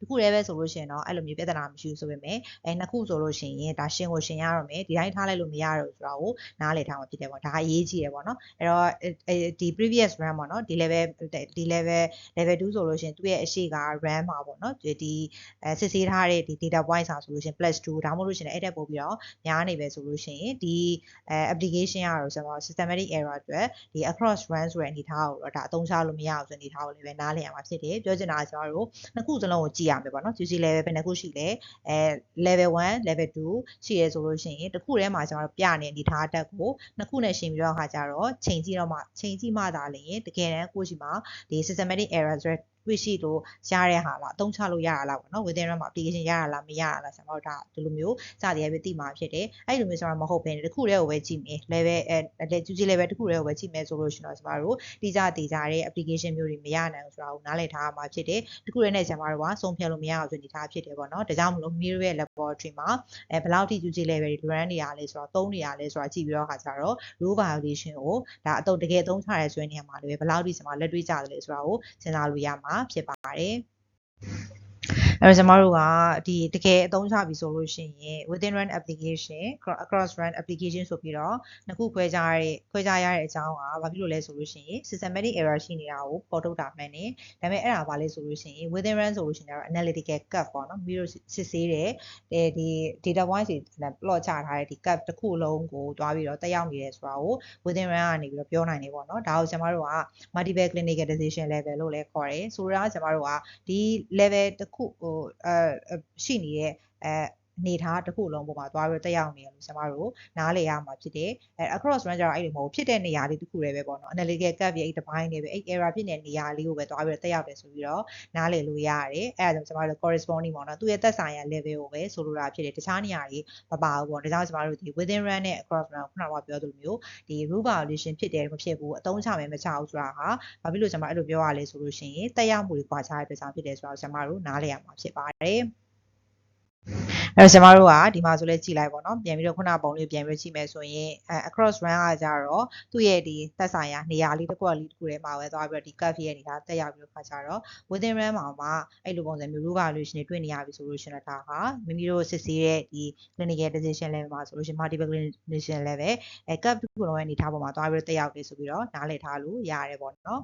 တခုတည်းပဲဆိုလို့ရှိရင်တော့အဲ့လိုမျိုးပြဿနာမရှိဘူးဆိုပေမဲ့အဲနှစ်ခုဆိုလို့ရှိရင်ဒါရှင်းကိုရှင်းရတော့မယ်ဒီတိုင်းထားလိုက်လို့မရတော့ဆိုတာကိုနားလည်ထားမှာဖြစ်တယ်ပေါ့ဒါအရေးကြီးတယ်ပေါ့နော်အဲ့တော့ဒီ previous run ပေါ့နော်ဒီ level ဒီ level level 2ဆိုလို့ရှိရင်သူ့ရဲ့အရှိက run မှာပေါ့နော်ဒီဒီအဲစစ်ဆေးထားတဲ့ဒီ data point စာဆိုလို့ရှိရင် plus 2ဒါမှမဟုတ်လို့ရှိရင်အဲ့တက်ပို့ပြီးတော့များနေပဲဆိုလို့ရှိရင်ဒီအဲ application ကတော့ကျွန်တော် systematic error အတွက်ဒီ across run ဆိုတဲ့အနေထားကိုတော့ဒါအသုံးချလို့မရအောင်ဆိုတဲ့အနေထားကိုလည်းပဲနားလည်ရမှာဖြစ်တယ်ပြောချင်တာကကျွန်တော်တို့နှစ်ခုစလုံးကိုကြည့်ရမယ်ပေါ့နော် QC level ဘယ်နှခုရှိလဲအဲ level 1 level 2ရှိရဲဆိုလို့ရှိရင်တစ်ခုထဲမှာကျွန်တော်တို့ပြနေအနေထားတက်ကိုနှစ်ခုနဲ့ရှင်ပြီးတော့ခါကြတော့ချိန်ကြည့်တော့မှချိန်ကြည့်မှသာလျှင်တကယ်တမ်းကိုရှိမှာဒီ systematic error ဆို တဲ့တွေ့ရှိလို့ရတဲ့ဟာလားအသုံးချလို့ရတာလားပေါ့နော် within run မှာ application ရတာလားမရတာလားကျွန်တော်တို့ဒါဒီလိုမျိုးစသည်အပဲသိမှာဖြစ်တယ်အဲ့လိုမျိုးဆိုတော့မဟုတ်ဘဲတခုတည်းကိုပဲကြည့်မယ် level အဲ QC level တခုတည်းကိုပဲကြည့်မယ်ဆိုလို့ရှိရင်တော့ကျွန်တော်တို့တိကျတည်ကြတဲ့ application မျိုးတွေမရနိုင်ဘူးဆိုတာကိုနားလည်ထားမှာဖြစ်တယ်တခုတည်းနဲ့ကျွန်တော်တို့ကဆုံးဖြတ်လို့မရအောင်ဆိုနေထားဖြစ်တယ်ပေါ့နော်ဒါကြောင့်မလို့ mirror ရဲ့ laboratory မှာအဲဘယ်လောက်ထိ QC level တွေ run နေရလဲဆိုတော့သုံးနေရလဲဆိုတာကြည့်ပြီးတော့ခါကြတော့ rule violation ကိုဒါအတုတ်တကယ်သုံးချရဲဆိုတဲ့နေရာမှာလည်းဘယ်လောက်ထိကျွန်မလက်တွေ့ကြတယ်လဲဆိုတာကိုစဉ်းစားလို့ရမှာဖြစ်ပါတယ် အဲ့တော့ကျွန်တော်တို့ကဒီတကယ်အသုံးချပြီဆိုလို့ရှိရင် within run application across run application ဆိုပြီးတော့နှစ်ခုခွဲခြားရတဲ့ခွဲခြားရတဲ့အကြောင်းကဘာဖြစ်လို့လဲဆိုလို့ရှိရင် systematic error ရှိနေတာကိုပေါ်ထုတ်တာမှန်တယ်ဒါပေမဲ့အဲ့ဒါဘာလဲဆိုလို့ရှိရင် within run ဆိုလို့ရှိရင်တော့ analytical curve ပေါ့နော်ပြီးတော့စစ်ဆေးတယ်ဒီ data point တွေ plot ချထားတဲ့ဒီ curve တစ်ခုလုံးကိုတွားပြီးတော့တက်ရောက်နေတယ်ဆိုတာကို within run ကနေပြီးတော့ပြောနိုင်တယ်ပေါ့နော်ဒါကိုကျွန်တော်တို့က multiple clinical decision level လို့လည်းခေါ်တယ်ဆိုတော့ကျွန်တော်တို့ကဒီ level တစ်ခုဟိုအဲရှိနေတဲ့အဲ အနေထားတစ်ခုလုံးပေါ်မှာသွားပြီးတက်ရောက်နေရလို့ကျွန်တော်တို့နားလေရမှာဖြစ်တယ်အဲ across run ကျတော့အဲ့လိုမဟုတ်ဖြစ်တဲ့နေရာလေးတစ်ခုလေးပဲပေါ့နော် analytical curve ရဲ့အဲ့ဒီပိုင်းလေးပဲအဲ့ error ဖြစ်တဲ့နေရာလေးကိုပဲသွားပြီးတက်ရောက်တယ်ဆိုပြီးတော့နားလေလို့ရတယ်အဲ့ဒါကြောင့်ကျွန်တော်တို့ corresponding ပေါ့နော်သူ့ရဲ့သက်ဆိုင်ရာ level ကိုပဲဆိုလိုတာဖြစ်တယ်တခြားနေရာတွေမပါဘူးပေါ့ဒါကြောင့်ကျွန်တော်တို့ဒီ within run နဲ့ across run ခုနကပြောသလိုမျိုးဒီ rule violation ဖြစ်တယ်မဖြစ်ဘူးအသုံးချမယ်မချဘူးဆိုတာဟာဘာဖြစ်လို့ကျွန်တော်အဲ့လိုပြောရလဲဆိုလို့ရှိရင်တက်ရောက်မှုတွေကွာခြားတဲ့အတွက်ကြောင့်ဖြစ်တယ်ဆိုတော့ကျွန်တော်တို့နားလေရမှာဖြစ်ပါတယ် အဲ့တော့ကျမတို့ကဒီမှာဆိုလဲကြည့်လိုက်ပေါ့နော်ပြန်ပြီးတော့ခုနပုံလေးပြန်ပြီးကြည့်မယ်ဆိုရင်အဲ across run ကကြတော့သူ့ရဲ့ဒီသက်ဆိုင်ရာနေရာလေးတစ်ခုလေးတစ်ခုထဲမှာပဲသွားပြီးတော့ဒီ curve ရဲ့နေတာတက်ရောက်ပြီးတော့ခါကြတော့ within run မှာမှာအဲ့လိုပုံစံမျိုး rule valuation တွေတွေ့နေရပြီဆိုလို့ရှိရင်ဒါဟာမိမိတို့စစ်ဆေးတဲ့ဒီ clinical decision level မှာဆိုလို့ရှိရင် multiple clinical decision level အဲ curve တစ်ခုလုံးရဲ့အနေထားပေါ်မှာသွားပြီးတော့တက်ရောက်နေဆိုပြီးတော့နားလည်ထားလို့ရတယ်ပေါ့နော်